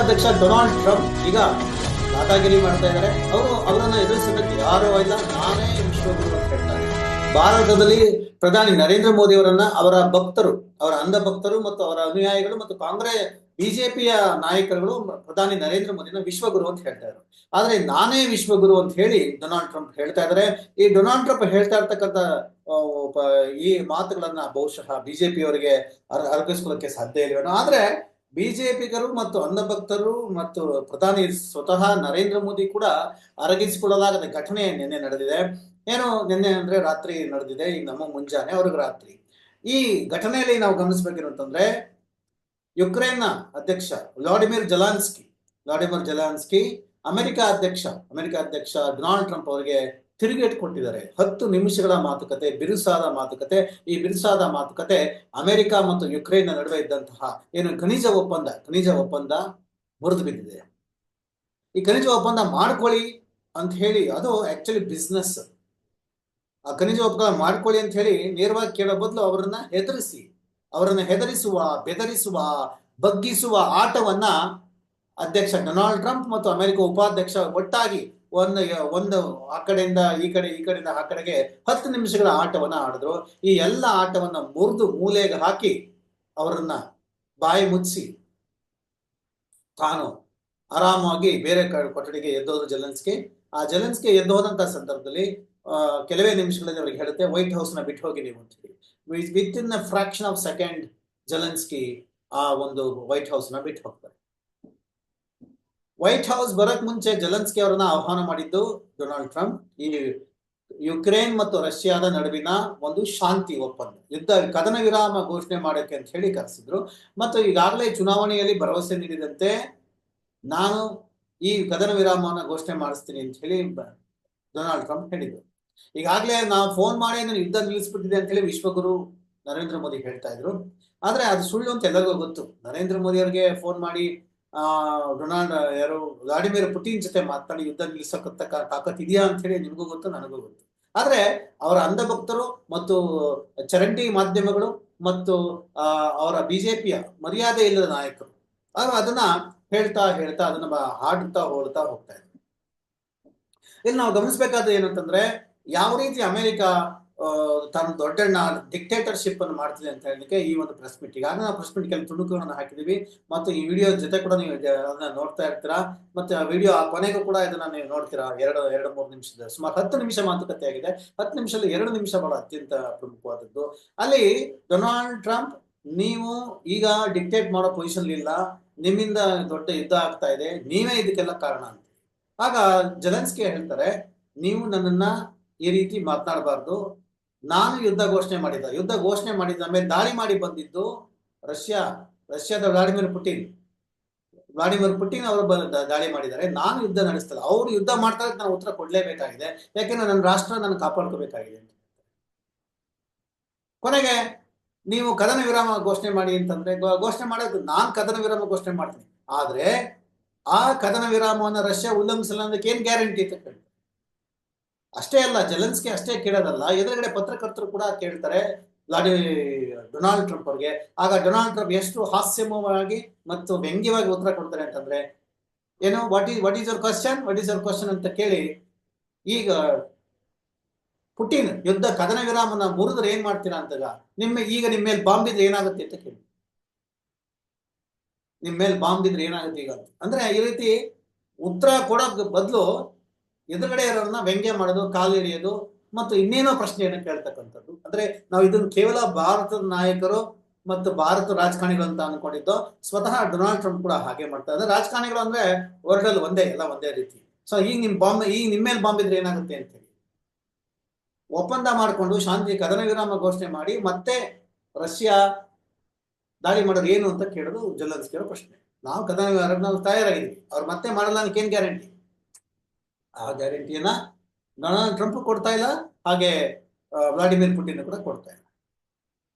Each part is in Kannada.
ಅಧ್ಯಕ್ಷ ಡೊನಾಲ್ಡ್ ಟ್ರಂಪ್ ಈಗ ದಾದಾಗಿರಿ ಮಾಡ್ತಾ ಇದ್ದಾರೆ. ಅವರು ಅವರನ್ನ ಎದುರಿಸೋದಕ್ಕೆ ಯಾರು ಇಲ್ಲ, ನಾನೇ ವಿಶ್ವಗುರು ಅಂತ ಹೇಳ್ತಾರೆ. ಭಾರತದಲ್ಲಿ ಪ್ರಧಾನಿ ನರೇಂದ್ರ ಮೋದಿ ಅವರನ್ನ ಅವರ ಭಕ್ತರು, ಅವರ ಅಂಧ ಭಕ್ತರು ಮತ್ತು ಅವರ ಅನುಯಾಯಿಗಳು ಮತ್ತು ಕಾಂಗ್ರೆಸ್ ಬಿಜೆಪಿಯ ನಾಯಕರುಗಳು ಪ್ರಧಾನಿ ನರೇಂದ್ರ ಮೋದಿನ ವಿಶ್ವಗುರು ಅಂತ ಹೇಳ್ತಾ ಇದ್ರು. ಆದ್ರೆ ನಾನೇ ವಿಶ್ವಗುರು ಅಂತ ಹೇಳಿ ಡೊನಾಲ್ಡ್ ಟ್ರಂಪ್ ಹೇಳ್ತಾ ಇದ್ದಾರೆ. ಈ ಡೊನಾಲ್ಡ್ ಟ್ರಂಪ್ ಹೇಳ್ತಾ ಇರ್ತಕ್ಕಂಥ ಈ ಮಾತುಗಳನ್ನ ಬಹುಶಃ ಬಿಜೆಪಿಯವರಿಗೆ ಅರ್ಪಿಸ್ಕೊಳ್ಳೋಕೆ ಸಾಧ್ಯ ಇಲ್ವೇನೋ. ಆದ್ರೆ ಬಿಜೆಪಿಗರು ಮತ್ತು ಅನ್ನಭಕ್ತರು ಮತ್ತು ಪ್ರಧಾನಿ ಸ್ವತಃ ನರೇಂದ್ರ ಮೋದಿ ಕೂಡ ಅರಗಿಸಿಕೊಳ್ಳಲಾಗದ ಘಟನೆ ನಿನ್ನೆ ನಡೆದಿದೆ. ಏನು ನಿನ್ನೆ ಅಂದ್ರೆ ರಾತ್ರಿ ನಡೆದಿದೆ ಈಗ ನಮ್ಮ ಮುಂಜಾನೆ ಅವ್ರಿಗೆ ರಾತ್ರಿ. ಈ ಘಟನೆಯಲ್ಲಿ ನಾವು ಗಮನಿಸಬೇಕಿರುವಂತಂದ್ರೆ, ಯುಕ್ರೇನ್ನ ಅಧ್ಯಕ್ಷ Vladimir Zelensky Vladimir Zelensky America ಅಧ್ಯಕ್ಷ ಅಮೆರಿಕ ಅಧ್ಯಕ್ಷ ಡೊನಾಲ್ಡ್ ಟ್ರಂಪ್ ಅವರಿಗೆ ತಿರುಗೇಟು ಕೊಟ್ಟಿದ್ದಾರೆ ಹತ್ತು ನಿಮಿಷಗಳ ಮಾತುಕತೆ, ಬಿರುಸಾದ ಮಾತುಕತೆ. ಈ ಬಿರುಸಾದ ಮಾತುಕತೆ ಅಮೆರಿಕ ಮತ್ತು ಯುಕ್ರೇನ್ ನಡುವೆ ಇದ್ದಂತಹ ಏನು ಖನಿಜ ಒಪ್ಪಂದ ಖನಿಜ ಒಪ್ಪಂದ ಮುರಿದು ಬಿದ್ದಿದೆ. ಈ ಖನಿಜ ಒಪ್ಪಂದ ಮಾಡ್ಕೊಳ್ಳಿ ಅಂತ ಹೇಳಿ, ಅದು ಆಕ್ಚುಲಿ ಬಿಸ್ನೆಸ್ ಆ ಖನಿಜ ಒಪ್ಪಂದ ಮಾಡ್ಕೊಳ್ಳಿ ಅಂತ ಹೇಳಿ ನೇರವಾಗಿ ಕೇಳೋ ಬದಲು ಅವರನ್ನ ಹೆದರಿಸಿ, ಅವರನ್ನು ಹೆದರಿಸುವ, ಬೆದರಿಸುವ, ಬಗ್ಗಿಸುವ ಆಟವನ್ನ ಅಧ್ಯಕ್ಷ ಡೊನಾಲ್ಡ್ ಟ್ರಂಪ್ ಮತ್ತು ಅಮೆರಿಕ ಉಪಾಧ್ಯಕ್ಷ ಒಟ್ಟಾಗಿ ಒಂದು ಒಂದು ಆ ಕಡೆಯಿಂದ ಈ ಕಡೆ, ಈ ಕಡೆಯಿಂದ ಆ ಕಡೆಗೆ ಹತ್ತು ನಿಮಿಷಗಳ ಆಟವನ್ನ ಆಡಿದ್ರು. ಈ ಎಲ್ಲ ಆಟವನ್ನ ಮುರಿದು ಮೂಲೆಗೆ ಹಾಕಿ ಅವರನ್ನ ಬಾಯಿ ಮುಚ್ಚಿ ತಾನು ಆರಾಮಾಗಿ ಬೇರೆ ಕೊಠಡಿಗೆ ಎದ್ದೋದ್ರು ಜಲನ್ಸ್ಗೆ ಆ ಜಲನ್ಸ್ಕಿ ಎದ್ದು ಹೋದಂತ ಸಂದರ್ಭದಲ್ಲಿ ಕೆಲವೇ ನಿಮಿಷಗಳಲ್ಲಿ ಅವ್ರಿಗೆ ಹೇಳುತ್ತೆ ವೈಟ್ ಹೌಸ್ನ ಬಿಟ್ಟು ಹೋಗಿ ನೀವು ಅಂತ ಹೇಳಿ with in fraction of second Zelensky ಆ ಒಂದು ವೈಟ್ ಹೌಸ್ನ ಬಿಟ್ಟು ಹೋಗ್ತಾರೆ. ವೈಟ್ ಹೌಸ್ ಬರಕ್ ಮುಂಚೆ ಜಲನ್ಸ್ಕಿ ಅವರನ್ನ ಆಹ್ವಾನ ಮಾಡಿದ್ದು ಡೊನಾಲ್ಡ್ ಟ್ರಂಪ್ ಈ ಯುಕ್ರೇನ್ ಮತ್ತು ರಷ್ಯಾದ ನಡುವಿನ ಒಂದು ಶಾಂತಿ ಒಪ್ಪಂದ. ಯುದ್ಧ, ಕದನ ವಿರಾಮ ಘೋಷಣೆ ಮಾಡೋಕ್ಕೆ ಅಂತ ಹೇಳಿ ಕರೆಸಿದ್ರು. ಮತ್ತು ಈಗಾಗಲೇ ಚುನಾವಣೆಯಲ್ಲಿ ಭರವಸೆ ನೀಡಿದಂತೆ ನಾನು ಈ ಕದನ ವಿರಾಮವನ್ನು ಘೋಷಣೆ ಮಾಡಿಸ್ತೀನಿ ಅಂತ ಹೇಳಿ ಡೊನಾಲ್ಡ್ ಟ್ರಂಪ್ ಹೇಳಿದ್ರು. ಈಗಾಗಲೇ ನಾವು ಫೋನ್ ಮಾಡಿ ನಾನು ಯುದ್ಧ ನಿಲ್ಲಿಸ್ಬಿಟ್ಟಿದೆ ಅಂತ ಹೇಳಿ ವಿಶ್ವಗುರು ನರೇಂದ್ರ ಮೋದಿ ಹೇಳ್ತಾ ಇದ್ರು. ಆದ್ರೆ ಅದು ಸುಳ್ಳು ಅಂತ ಎಲ್ಲರಿಗೂ ಗೊತ್ತು. ನರೇಂದ್ರ ಮೋದಿ ಅವರಿಗೆ ಫೋನ್ ಮಾಡಿ ಆ ಡೊನಾಲ್ಡ್ ಯಾರು ವ್ಲಾಡಿಮಿರ್ ಪುಟಿನ್ ಜೊತೆ ಮಾತಾಡಿ ಯುದ್ಧ ನಿಲ್ಲಿಸಕತ್ತಕ್ಕ ತಾಕತ್ ಇದೆಯಾ ಅಂತ ಹೇಳಿ ನಿಮಗೂ ಗೊತ್ತು, ನನಗೂ ಗೊತ್ತು. ಆದ್ರೆ ಅವರ ಅಂಧಭಕ್ತರು ಮತ್ತು ಚರಂಡಿ ಮಾಧ್ಯಮಗಳು ಮತ್ತು ಅವರ ಬಿಜೆಪಿಯ ಮರ್ಯಾದೆ ಇಲ್ಲದ ನಾಯಕರು, ಅವರು ಅದನ್ನ ಹೇಳ್ತಾ ಹೇಳ್ತಾ ಅದನ್ನ ಹಾಡುತ್ತಾ ಹೋಗ್ತಾ ಹೋಗ್ತಾ ಇದ್ದಾರೆ ಇಲ್ಲಿ ನಾವು ಗಮನಿಸಬೇಕಾದ ಏನಂತಂದ್ರೆ, ಯಾವ ರೀತಿ ಅಮೆರಿಕ ತನ್ನ ದೊಡ್ಡಣ್ಣ ಡಿಕ್ಟೇಟರ್ಶಿಪ್ ಅನ್ನು ಮಾಡ್ತಿದೆ ಅಂತ ಹೇಳಲಿಕ್ಕೆ ಈ ಒಂದು ಪ್ರೆಸ್ ಮೀಟ್ ಈಗಾಗಲೇ ನಾವು ಪ್ರೆಸ್ ಮೀಟ್ ಕೆಲವು ತುಣುಕುಗಳನ್ನು ಹಾಕಿದೀವಿ ಮತ್ತು ಈ ವಿಡಿಯೋ ಜೊತೆ ಕೂಡ ನೀವು ಅದನ್ನ ನೋಡ್ತಾ ಇರ್ತೀರಾ? ಮತ್ತೆ ಆ ವಿಡಿಯೋ ಆ ಕೊನೆಗೂ ಕೂಡ ಇದನ್ನ ನೀವು ನೋಡ್ತೀರಾ? ಎರಡು ಎರಡು, ಮೂರು ನಿಮಿಷದ, ಸುಮಾರು ಹತ್ತು ನಿಮಿಷ ಮಾತುಕತೆ ಆಗಿದೆ. ಹತ್ತು ನಿಮಿಷದಲ್ಲಿ ಎರಡು ನಿಮಿಷ ಬಹಳ ಅತ್ಯಂತ ಪ್ರಮುಖವಾದದ್ದು. ಅಲ್ಲಿ ಡೊನಾಲ್ಡ್ ಟ್ರಂಪ್, ನೀವು ಈಗ ಡಿಕ್ಟೇಟ್ ಮಾಡೋ ಪೊಸಿಷನ್ ಇಲ್ಲ. ನಿಮ್ಮಿಂದ ದೊಡ್ಡ ಯುದ್ಧ ಆಗ್ತಾ ಇದೆ. ನೀವೇ ಇದಕ್ಕೆಲ್ಲ ಕಾರಣ ಅಂತ. ಆಗ ಜಲನ್ಸ್ಕಿ ಹೇಳ್ತಾರೆ, ನೀವು ನನ್ನನ್ನ ಈ ರೀತಿ ಮಾತನಾಡಬಾರ್ದು. ನಾನು ಯುದ್ಧ ಘೋಷಣೆ ಮಾಡಿದ್ದ. ಯುದ್ಧ ಘೋಷಣೆ ಮಾಡಿದ ಮೇಲೆ ದಾಳಿ ಮಾಡಿ ಬಂದಿದ್ದು ರಷ್ಯಾ, ರಷ್ಯಾದ ವ್ಲಾಡಿಮಿರ್ ಪುಟಿನ್. ವ್ಲಾಡಿಮಿರ್ ಪುಟಿನ್ ಅವರು ದಾಳಿ ಮಾಡಿದ್ದಾರೆ. ನಾನು ಯುದ್ಧ ನಡೆಸ್ತಲ್ಲ. ಅವರು ಯುದ್ಧ ಮಾಡ್ತಾರೆ ನಾನು ಉತ್ತರ ಕೊಡ್ಲೇಬೇಕಾಗಿದೆ. ಯಾಕೆಂದ್ರೆ ನನ್ನ ರಾಷ್ಟ್ರ ನಾನು ಕಾಪಾಡ್ಕೋಬೇಕಾಗಿದೆ ಅಂತ ಕೊನೆಗೆ ನೀವು ಕದನ ವಿರಾಮ ಘೋಷಣೆ ಮಾಡಿ ಅಂತಂದ್ರೆ ಘೋಷಣೆ ಮಾಡೋದು ನಾನು ಕದನ ವಿರಾಮ ಘೋಷಣೆ ಮಾಡ್ತೀನಿ. ಆದ್ರೆ ಆ ಕದನ ವಿರಾಮವನ್ನು ರಷ್ಯಾ ಉಲ್ಲಂಘಿಸಲ್ಲ ಅನ್ನೋದಕ್ಕೆ ಏನ್ ಗ್ಯಾರಂಟಿ ಅಂತ ಕೇಳ್ತಾರೆ. ಅಷ್ಟೇ ಅಲ್ಲ, ಜೆಲೆನ್ಸ್ಕಿ ಅಷ್ಟೇ ಕೇಳೋದಲ್ಲ. ಎದುರುಗಡೆ ಪತ್ರಕರ್ತರು ಕೂಡ ಕೇಳ್ತಾರೆ ಲಾಡಿ ಡೊನಾಲ್ಡ್ ಟ್ರಂಪ್ ಅವ್ರಿಗೆ. ಆಗ ಡೊನಾಲ್ಡ್ ಟ್ರಂಪ್ ಎಷ್ಟು ಹಾಸ್ಯಮಯವಾಗಿ ಮತ್ತು ವ್ಯಂಗ್ಯವಾಗಿ ಉತ್ತರ ಕೊಡ್ತಾರೆ ಅಂತಂದ್ರೆ, ಏನು what is what is our question what is our question ಅಂತ ಕೇಳಿ, ಈಗ ಪುಟಿನ್ ಯುದ್ಧ ಕದನ ವಿರಾಮನ ಮುರಿದ್ರೆ ಏನ್ ಮಾಡ್ತೀರಾ ಅಂತಾಗ ನಿಮ್ಮ, ಈಗ ನಿಮ್ಮ ಮೇಲೆ ಬಾಂಬ್ ಇದ್ರೆ ಏನಾಗುತ್ತೆ ಅಂತ ಕೇಳಿ. ನಿಮ್ಮ ಮೇಲೆ ಬಾಂಬ್ ಇದ್ರೆ ಏನಾಗುತ್ತೆ ಈಗ? ಅಂದ್ರೆ ಈ ರೀತಿ ಉತ್ತರ ಕೊಡೋಕ್ ಬದಲು ಎದುರುಗಡೆ ಇರೋರನ್ನ ವ್ಯಂಗ್ಯ ಮಾಡೋದು, ಕಾಲು ಹಿಡಿಯೋದು ಮತ್ತು ಇನ್ನೇನೋ ಪ್ರಶ್ನೆಯನ್ನು ಕೇಳ್ತಕ್ಕಂಥದ್ದು. ಅಂದ್ರೆ ನಾವು ಇದನ್ನು ಕೇವಲ ಭಾರತದ ನಾಯಕರು ಮತ್ತು ಭಾರತ ರಾಜಕಾರಣಿಗಳು ಅಂತ ಅನ್ಕೊಂಡಿದ್ದು, ಸ್ವತಃ ಡೊನಾಲ್ಡ್ ಟ್ರಂಪ್ ಕೂಡ ಹಾಗೆ ಮಾಡ್ತಾ ಇದ್ದಾರೆ. ರಾಜಕಾರಣಿಗಳು ಅಂದ್ರೆ ವರ್ಲ್ಡ್ ಅಲ್ಲಿ ಒಂದೇ, ಎಲ್ಲ ಒಂದೇ ರೀತಿ. ಸೊ ಈಗ ನಿಮ್ ಬಾಂಬ್ ಈಗ ನಿಮ್ಮ ಮೇಲೆ ಬಾಂಬ್ ಇದ್ರೆ ಏನಾಗುತ್ತೆ ಅಂತ ಹೇಳಿ. ಒಪ್ಪಂದ ಮಾಡಿಕೊಂಡು ಶಾಂತಿ ಕದನ ವಿರಾಮ ಘೋಷಣೆ ಮಾಡಿ ಮತ್ತೆ ರಷ್ಯಾ ದಾಳಿ ಮಾಡೋದು ಏನು ಅಂತ ಕೇಳೋದು ಜಲನ್ಸ್ಕಿಯವರ ಪ್ರಶ್ನೆ. ನಾವು ಕದನ ವಿರಾಮ ತಯಾರಾಗಿದ್ದೀವಿ. ಅವ್ರು ಮತ್ತೆ ಮಾಡಲ್ಲ ಅನ್ನೋಕೆ ಏನ್ ಗ್ಯಾರಂಟಿ ಆ ಗ್ಯಾರಂಟಿಯನ್ನ ಡೊನಾಲ್ಡ್ ಟ್ರಂಪ್ ಕೊಡ್ತಾ ಇಲ್ಲ, ಹಾಗೆ ವ್ಲಾಡಿಮಿರ್ ಪುಟಿನ್ ಕೂಡ ಕೊಡ್ತಾ ಇಲ್ಲ.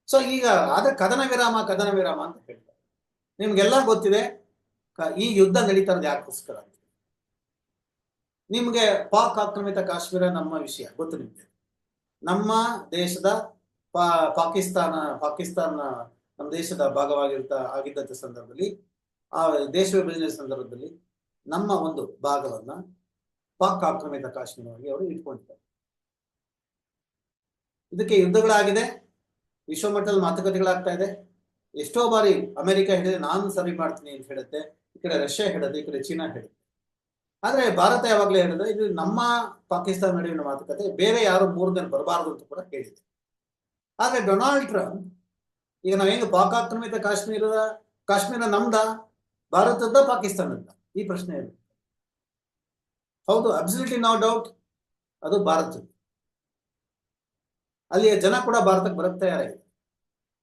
ಸೊ ಈಗ ಆದ್ರೆ ಕದನ ವಿರಾಮ ಕದನ ವಿರಾಮ ಅಂತ ಹೇಳ್ತಾರೆ. ನಿಮ್ಗೆಲ್ಲ ಗೊತ್ತಿದೆ ಈ ಯುದ್ಧ ನಡೀತಾ ಯಾಕೋಸ್ಕರ ಅಂತ. ನಿಮ್ಗೆ ಪಾಕ್ ಆಕ್ರಮಿತ ಕಾಶ್ಮೀರ ನಮ್ಮ ವಿಷಯ, ಗೊತ್ತು ನಿಮ್ಗೆ? ನಮ್ಮ ದೇಶದ ಪಾ, ಪಾಕಿಸ್ತಾನ ಪಾಕಿಸ್ತಾನ ನಮ್ಮ ದೇಶದ ಭಾಗವಾಗಿರ್ತ ಆಗಿದ್ದಂಥ ಸಂದರ್ಭದಲ್ಲಿ, ಆ ದೇಶ ವಿಭಜನೆ ಸಂದರ್ಭದಲ್ಲಿ ನಮ್ಮ ಒಂದು ಭಾಗವನ್ನ ಪಾಕ್ ಆಕ್ರಮಿತ ಕಾಶ್ಮೀರವಾಗಿ ಅವರು ಇಟ್ಕೊಂಡಿದ್ದಾರೆ. ಇದಕ್ಕೆ ಯುದ್ಧಗಳಾಗಿದೆ. ವಿಶ್ವ ಮಟ್ಟದಲ್ಲಿ ಮಾತುಕತೆಗಳಾಗ್ತಾ ಇದೆ. ಎಷ್ಟೋ ಬಾರಿ ಅಮೆರಿಕ ಹೇಳಿದ್ರೆ ನಾನು ಸರಿ ಮಾಡ್ತೀನಿ ಅಂತ ಹೇಳುತ್ತೆ. ಈ ಕಡೆ ರಷ್ಯಾ ಹೇಳುತ್ತೆ, ಈ ಕಡೆ ಚೀನಾ ಹೇಳುತ್ತೆ. ಆದ್ರೆ ಭಾರತ ಯಾವಾಗಲೇ ಹೇಳಿದ್ರೆ ಇದು ನಮ್ಮ ಪಾಕಿಸ್ತಾನ ನಡುವಿನ ಮಾತುಕತೆ, ಬೇರೆ ಯಾರು ಮೂರನೇ ಬರಬಾರದು ಅಂತ ಕೂಡ ಹೇಳಿದೆ. ಆದ್ರೆ ಡೊನಾಲ್ಡ್ ಟ್ರಂಪ್, ಈಗ ನಾವೇನು ಪಾಕ್ ಆಕ್ರಮಿತ ಕಾಶ್ಮೀರದ ಕಾಶ್ಮೀರ ನಮ್ದ, ಭಾರತದ ಪಾಕಿಸ್ತಾನದ? ಈ ಪ್ರಶ್ನೆ ಇದೆ. ಹೌದು ಅಬ್ಸಲ್ಯೂಟ್ಲಿ ನೋ ಡೌಟ್ ಅದು ಭಾರತ. ಅಲ್ಲಿಯ ಜನ ಕೂಡ ಭಾರತಕ್ಕೆ ಬರಕ್ ತಯಾರಾಗಿದೆ.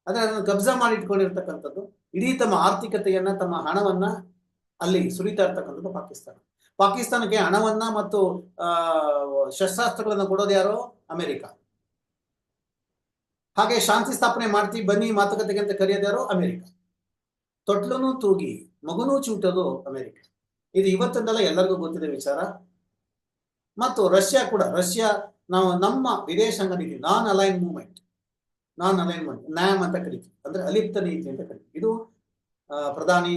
ಆದ್ರೆ ಅದನ್ನು ಕಬ್ಜಾ ಮಾಡಿ ಇಟ್ಕೊಂಡಿರ್ತಕ್ಕಂಥದ್ದು, ಇಡೀ ತಮ್ಮ ಆರ್ಥಿಕತೆಯನ್ನ, ತಮ್ಮ ಹಣವನ್ನ ಅಲ್ಲಿ ಸುರಿತಾ ಇರ್ತಕ್ಕಂಥದ್ದು ಪಾಕಿಸ್ತಾನ. ಪಾಕಿಸ್ತಾನಕ್ಕೆ ಹಣವನ್ನ ಮತ್ತು ಶಸ್ತ್ರಾಸ್ತ್ರಗಳನ್ನು ಶಸ್ತ್ರಾಸ್ತ್ರಗಳನ್ನ ಕೊಡೋದು ಯಾರೋ? ಅಮೆರಿಕ. ಹಾಗೆ ಶಾಂತಿ ಸ್ಥಾಪನೆ ಮಾಡ್ತೀವಿ ಬನ್ನಿ ಮಾತುಕತೆಗೆ ಅಂತ ಕರೆಯೋದು ಯಾರೋ? ಅಮೆರಿಕ. ತೊಟ್ಲನು ತೂಗಿ, ಮಗುನೂ ಚೂಟೋದು ಅಮೆರಿಕ. ಇದು ಇವತ್ತಿಂದಲ್ಲ ಎಲ್ಲರಿಗೂ ಗೊತ್ತಿದೆ ವಿಚಾರ. ಮತ್ತು ರಷ್ಯಾ ಕೂಡ, ರಷ್ಯಾ ನಾವು ನಮ್ಮ ವಿದೇಶಾಂಗ ನೀತಿ non align movement non alignment NAM ಅಂತ ಕರಿತೀವಿ. ಅಂದ್ರೆ ಅಲಿಪ್ತ ನೀತಿ ಅಂತ ಕರಿತೀವಿ. ಇದು ಪ್ರಧಾನಿ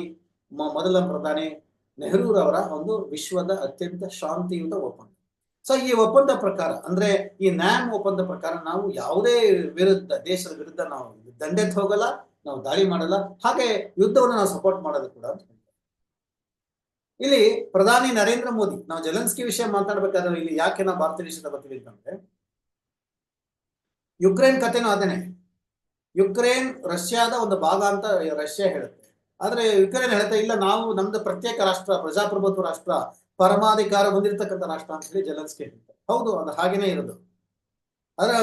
ಮೊದಲ ಪ್ರಧಾನಿ ನೆಹರೂರವರ ಒಂದು ವಿಶ್ವದ ಅತ್ಯಂತ ಶಾಂತಿಯುತ ಒಪ್ಪಂದ. ಸೊ ಈ ಒಪ್ಪಂದ ಪ್ರಕಾರ, ಅಂದ್ರೆ ಈ ನ್ಯಾಮ್ ಒಪ್ಪಂದ ಪ್ರಕಾರ ನಾವು ಯಾವುದೇ ವಿರುದ್ಧ, ದೇಶದ ವಿರುದ್ಧ ನಾವು ದಂಡೆತ್ ಹೋಗಲ್ಲ, ನಾವು ದಾಳಿ ಮಾಡಲ್ಲ. ಹಾಗೆ ಯುದ್ಧವನ್ನು ನಾವು ಸಪೋರ್ಟ್ ಮಾಡೋದು ಕೂಡ ಅಂತ. ಇಲ್ಲಿ ಪ್ರಧಾನಿ ನರೇಂದ್ರ ಮೋದಿ, ನಾವು ಜಲನ್ಸ್ಕಿ ವಿಷಯ ಮಾತಾಡ್ಬೇಕಾದ್ರೆ ಇಲ್ಲಿ ಯಾಕೆ ನಾವು ಭಾರತ ದೇಶದ ಬರ್ತೀವಿ ಅಂತಂದ್ರೆ, ಯುಕ್ರೇನ್ ಕಥೆನೂ ಅದೇನೆ. ಯುಕ್ರೇನ್ ರಷ್ಯಾದ ಒಂದು ಭಾಗ ಅಂತ ರಷ್ಯಾ ಹೇಳುತ್ತೆ. ಆದ್ರೆ ಯುಕ್ರೇನ್ ಹೇಳ್ತಾ ಇಲ್ಲ, ನಾವು ನಮ್ದು ಪ್ರತ್ಯೇಕ ರಾಷ್ಟ್ರ, ಪ್ರಜಾಪ್ರಭುತ್ವ ರಾಷ್ಟ್ರ, ಪರಮಾಧಿಕಾರ ಹೊಂದಿರತಕ್ಕಂಥ ರಾಷ್ಟ್ರ ಅಂತ ಹೇಳಿ ಜಲನ್ಸ್ಕಿ ಹೇಳುತ್ತೆ. ಹೌದು, ಅದು ಹಾಗೇನೇ ಇರೋದು. ಆದ್ರೆ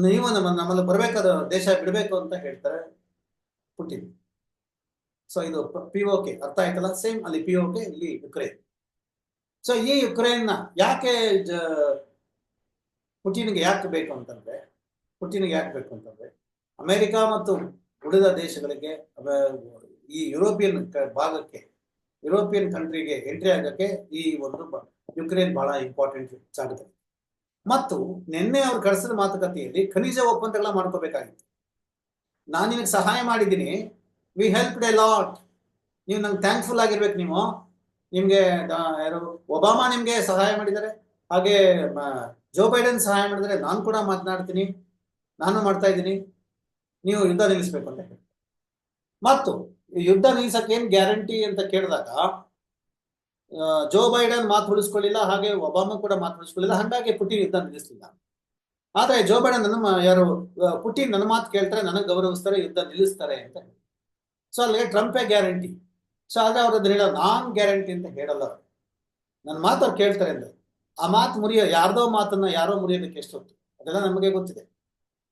ನೀವು ನಮ್ಮ ನಮ್ಮಲ್ಲಿ ಬರ್ಬೇಕಾದ ದೇಶ ಬಿಡಬೇಕು ಅಂತ ಹೇಳ್ತಾರೆ ಪುಟಿನ್. ಸೊ ಇದು ಪಿ ಅರ್ಥ ಆಯ್ತಲ್ಲ ಸೇಮ್ ಅಲ್ಲಿ ಪಿ ಇಲ್ಲಿ ಯುಕ್ರೇನ್ ಸೊ ಈ ಯುಕ್ರೇನ್ನ ಯಾಕೆ ಜ ಪುಟಿನ್ಗೆ ಯಾಕೆ ಬೇಕು ಅಂತಂದ್ರೆ ಪುಟಿನ್ಗೆ ಯಾಕೆ ಬೇಕು ಅಂತಂದ್ರೆ ಅಮೆರಿಕ ಮತ್ತು ಉಳಿದ ದೇಶಗಳಿಗೆ ಈ ಯುರೋಪಿಯನ್ ಭಾಗಕ್ಕೆ ಯುರೋಪಿಯನ್ ಕಂಟ್ರಿಗೆ ಎಂಟ್ರಿ ಆಗಕ್ಕೆ ಈ ಒಂದು ಯುಕ್ರೇನ್ ಬಹಳ ಇಂಪಾರ್ಟೆಂಟ್ ಜಾಗದಲ್ಲಿ ಮತ್ತು ನಿನ್ನೆ ಅವ್ರು ಕಳಿಸಿದ ಮಾತುಕತೆಯಲ್ಲಿ ಖನಿಜ ಒಪ್ಪಂದಗಳ ಮಾಡ್ಕೋಬೇಕಾಗಿತ್ತು ನಾನು ನಿನಗೆ ಸಹಾಯ ಮಾಡಿದ್ದೀನಿ ವಿ ಹೆಲ್ಪ್ ಎ ಲಾಟ್ ನೀವು ನಂಗೆ ಥ್ಯಾಂಕ್ಫುಲ್ ಆಗಿರ್ಬೇಕು ನೀವು. ನಿಮಗೆ ಯಾರು, ಒಬಾಮಾ ನಿಮಗೆ ಸಹಾಯ ಮಾಡಿದ್ದಾರೆ. ಹಾಗೆ ಜೋ ಬೈಡನ್ ಸಹಾಯ ಮಾಡಿದರೆ ನಾನು ಕೂಡ ಮಾತನಾಡ್ತೀನಿ. ನಾನು ಮಾಡ್ತಾ ಇದ್ದೀನಿ. ನೀವು ಯುದ್ಧ ನಿಲ್ಲಿಸ್ಬೇಕು ಅಂತ ಹೇಳಿ ಮತ್ತು ಯುದ್ಧ ನಿಲ್ಲಿಸಕ್ಕೆ ಏನು ಗ್ಯಾರಂಟಿ ಅಂತ ಕೇಳಿದಾಗ ಜೋ ಬೈಡನ್ ಮಾತು ಉಳಿಸ್ಕೊಳ್ಳಿಲ್ಲ, ಹಾಗೆ ಒಬಾಮಾ ಕೂಡ ಮಾತು ಉಳಿಸ್ಕೊಳ್ಳಿಲ್ಲ. ಹಾಗಾಗಿ ಪುಟಿನ್ ಯುದ್ಧ ನಿಲ್ಲಿಸಲಿಲ್ಲ. ಆದ್ರೆ ಜೋ ಬೈಡನ್ ನನ್ನ ಯಾರು ಪುಟಿನ್ ನನ್ನ ಮಾತು ಕೇಳ್ತಾರೆ, ನನಗೆ ಗೌರವಿಸ್ತಾರೆ, ಯುದ್ಧ ನಿಲ್ಲಿಸ್ತಾರೆ ಅಂತ ಸೊ ಅಲ್ಲಿಗೆ ಟ್ರಂಪೇ ಗ್ಯಾರಂಟಿ ಸೊ ಆದ್ರೆ ಅವ್ರದ್ದು ಹೇಳೋ ನಾನ್ ಗ್ಯಾರಂಟಿ ಅಂತ ಹೇಳಲ್ಲ ಅವರು. ನನ್ನ ಮಾತು ಅವ್ರು ಕೇಳ್ತಾರೆ ಅಂದ್ರೆ, ಆ ಮಾತು ಮುರಿಯೋ, ಯಾರ್ದೋ ಮಾತನ್ನ ಯಾರೋ ಮುರಿಯೋದಕ್ಕೆ ಎಷ್ಟೊತ್ತು ಅದೆಲ್ಲ ನಮಗೆ ಗೊತ್ತಿದೆ.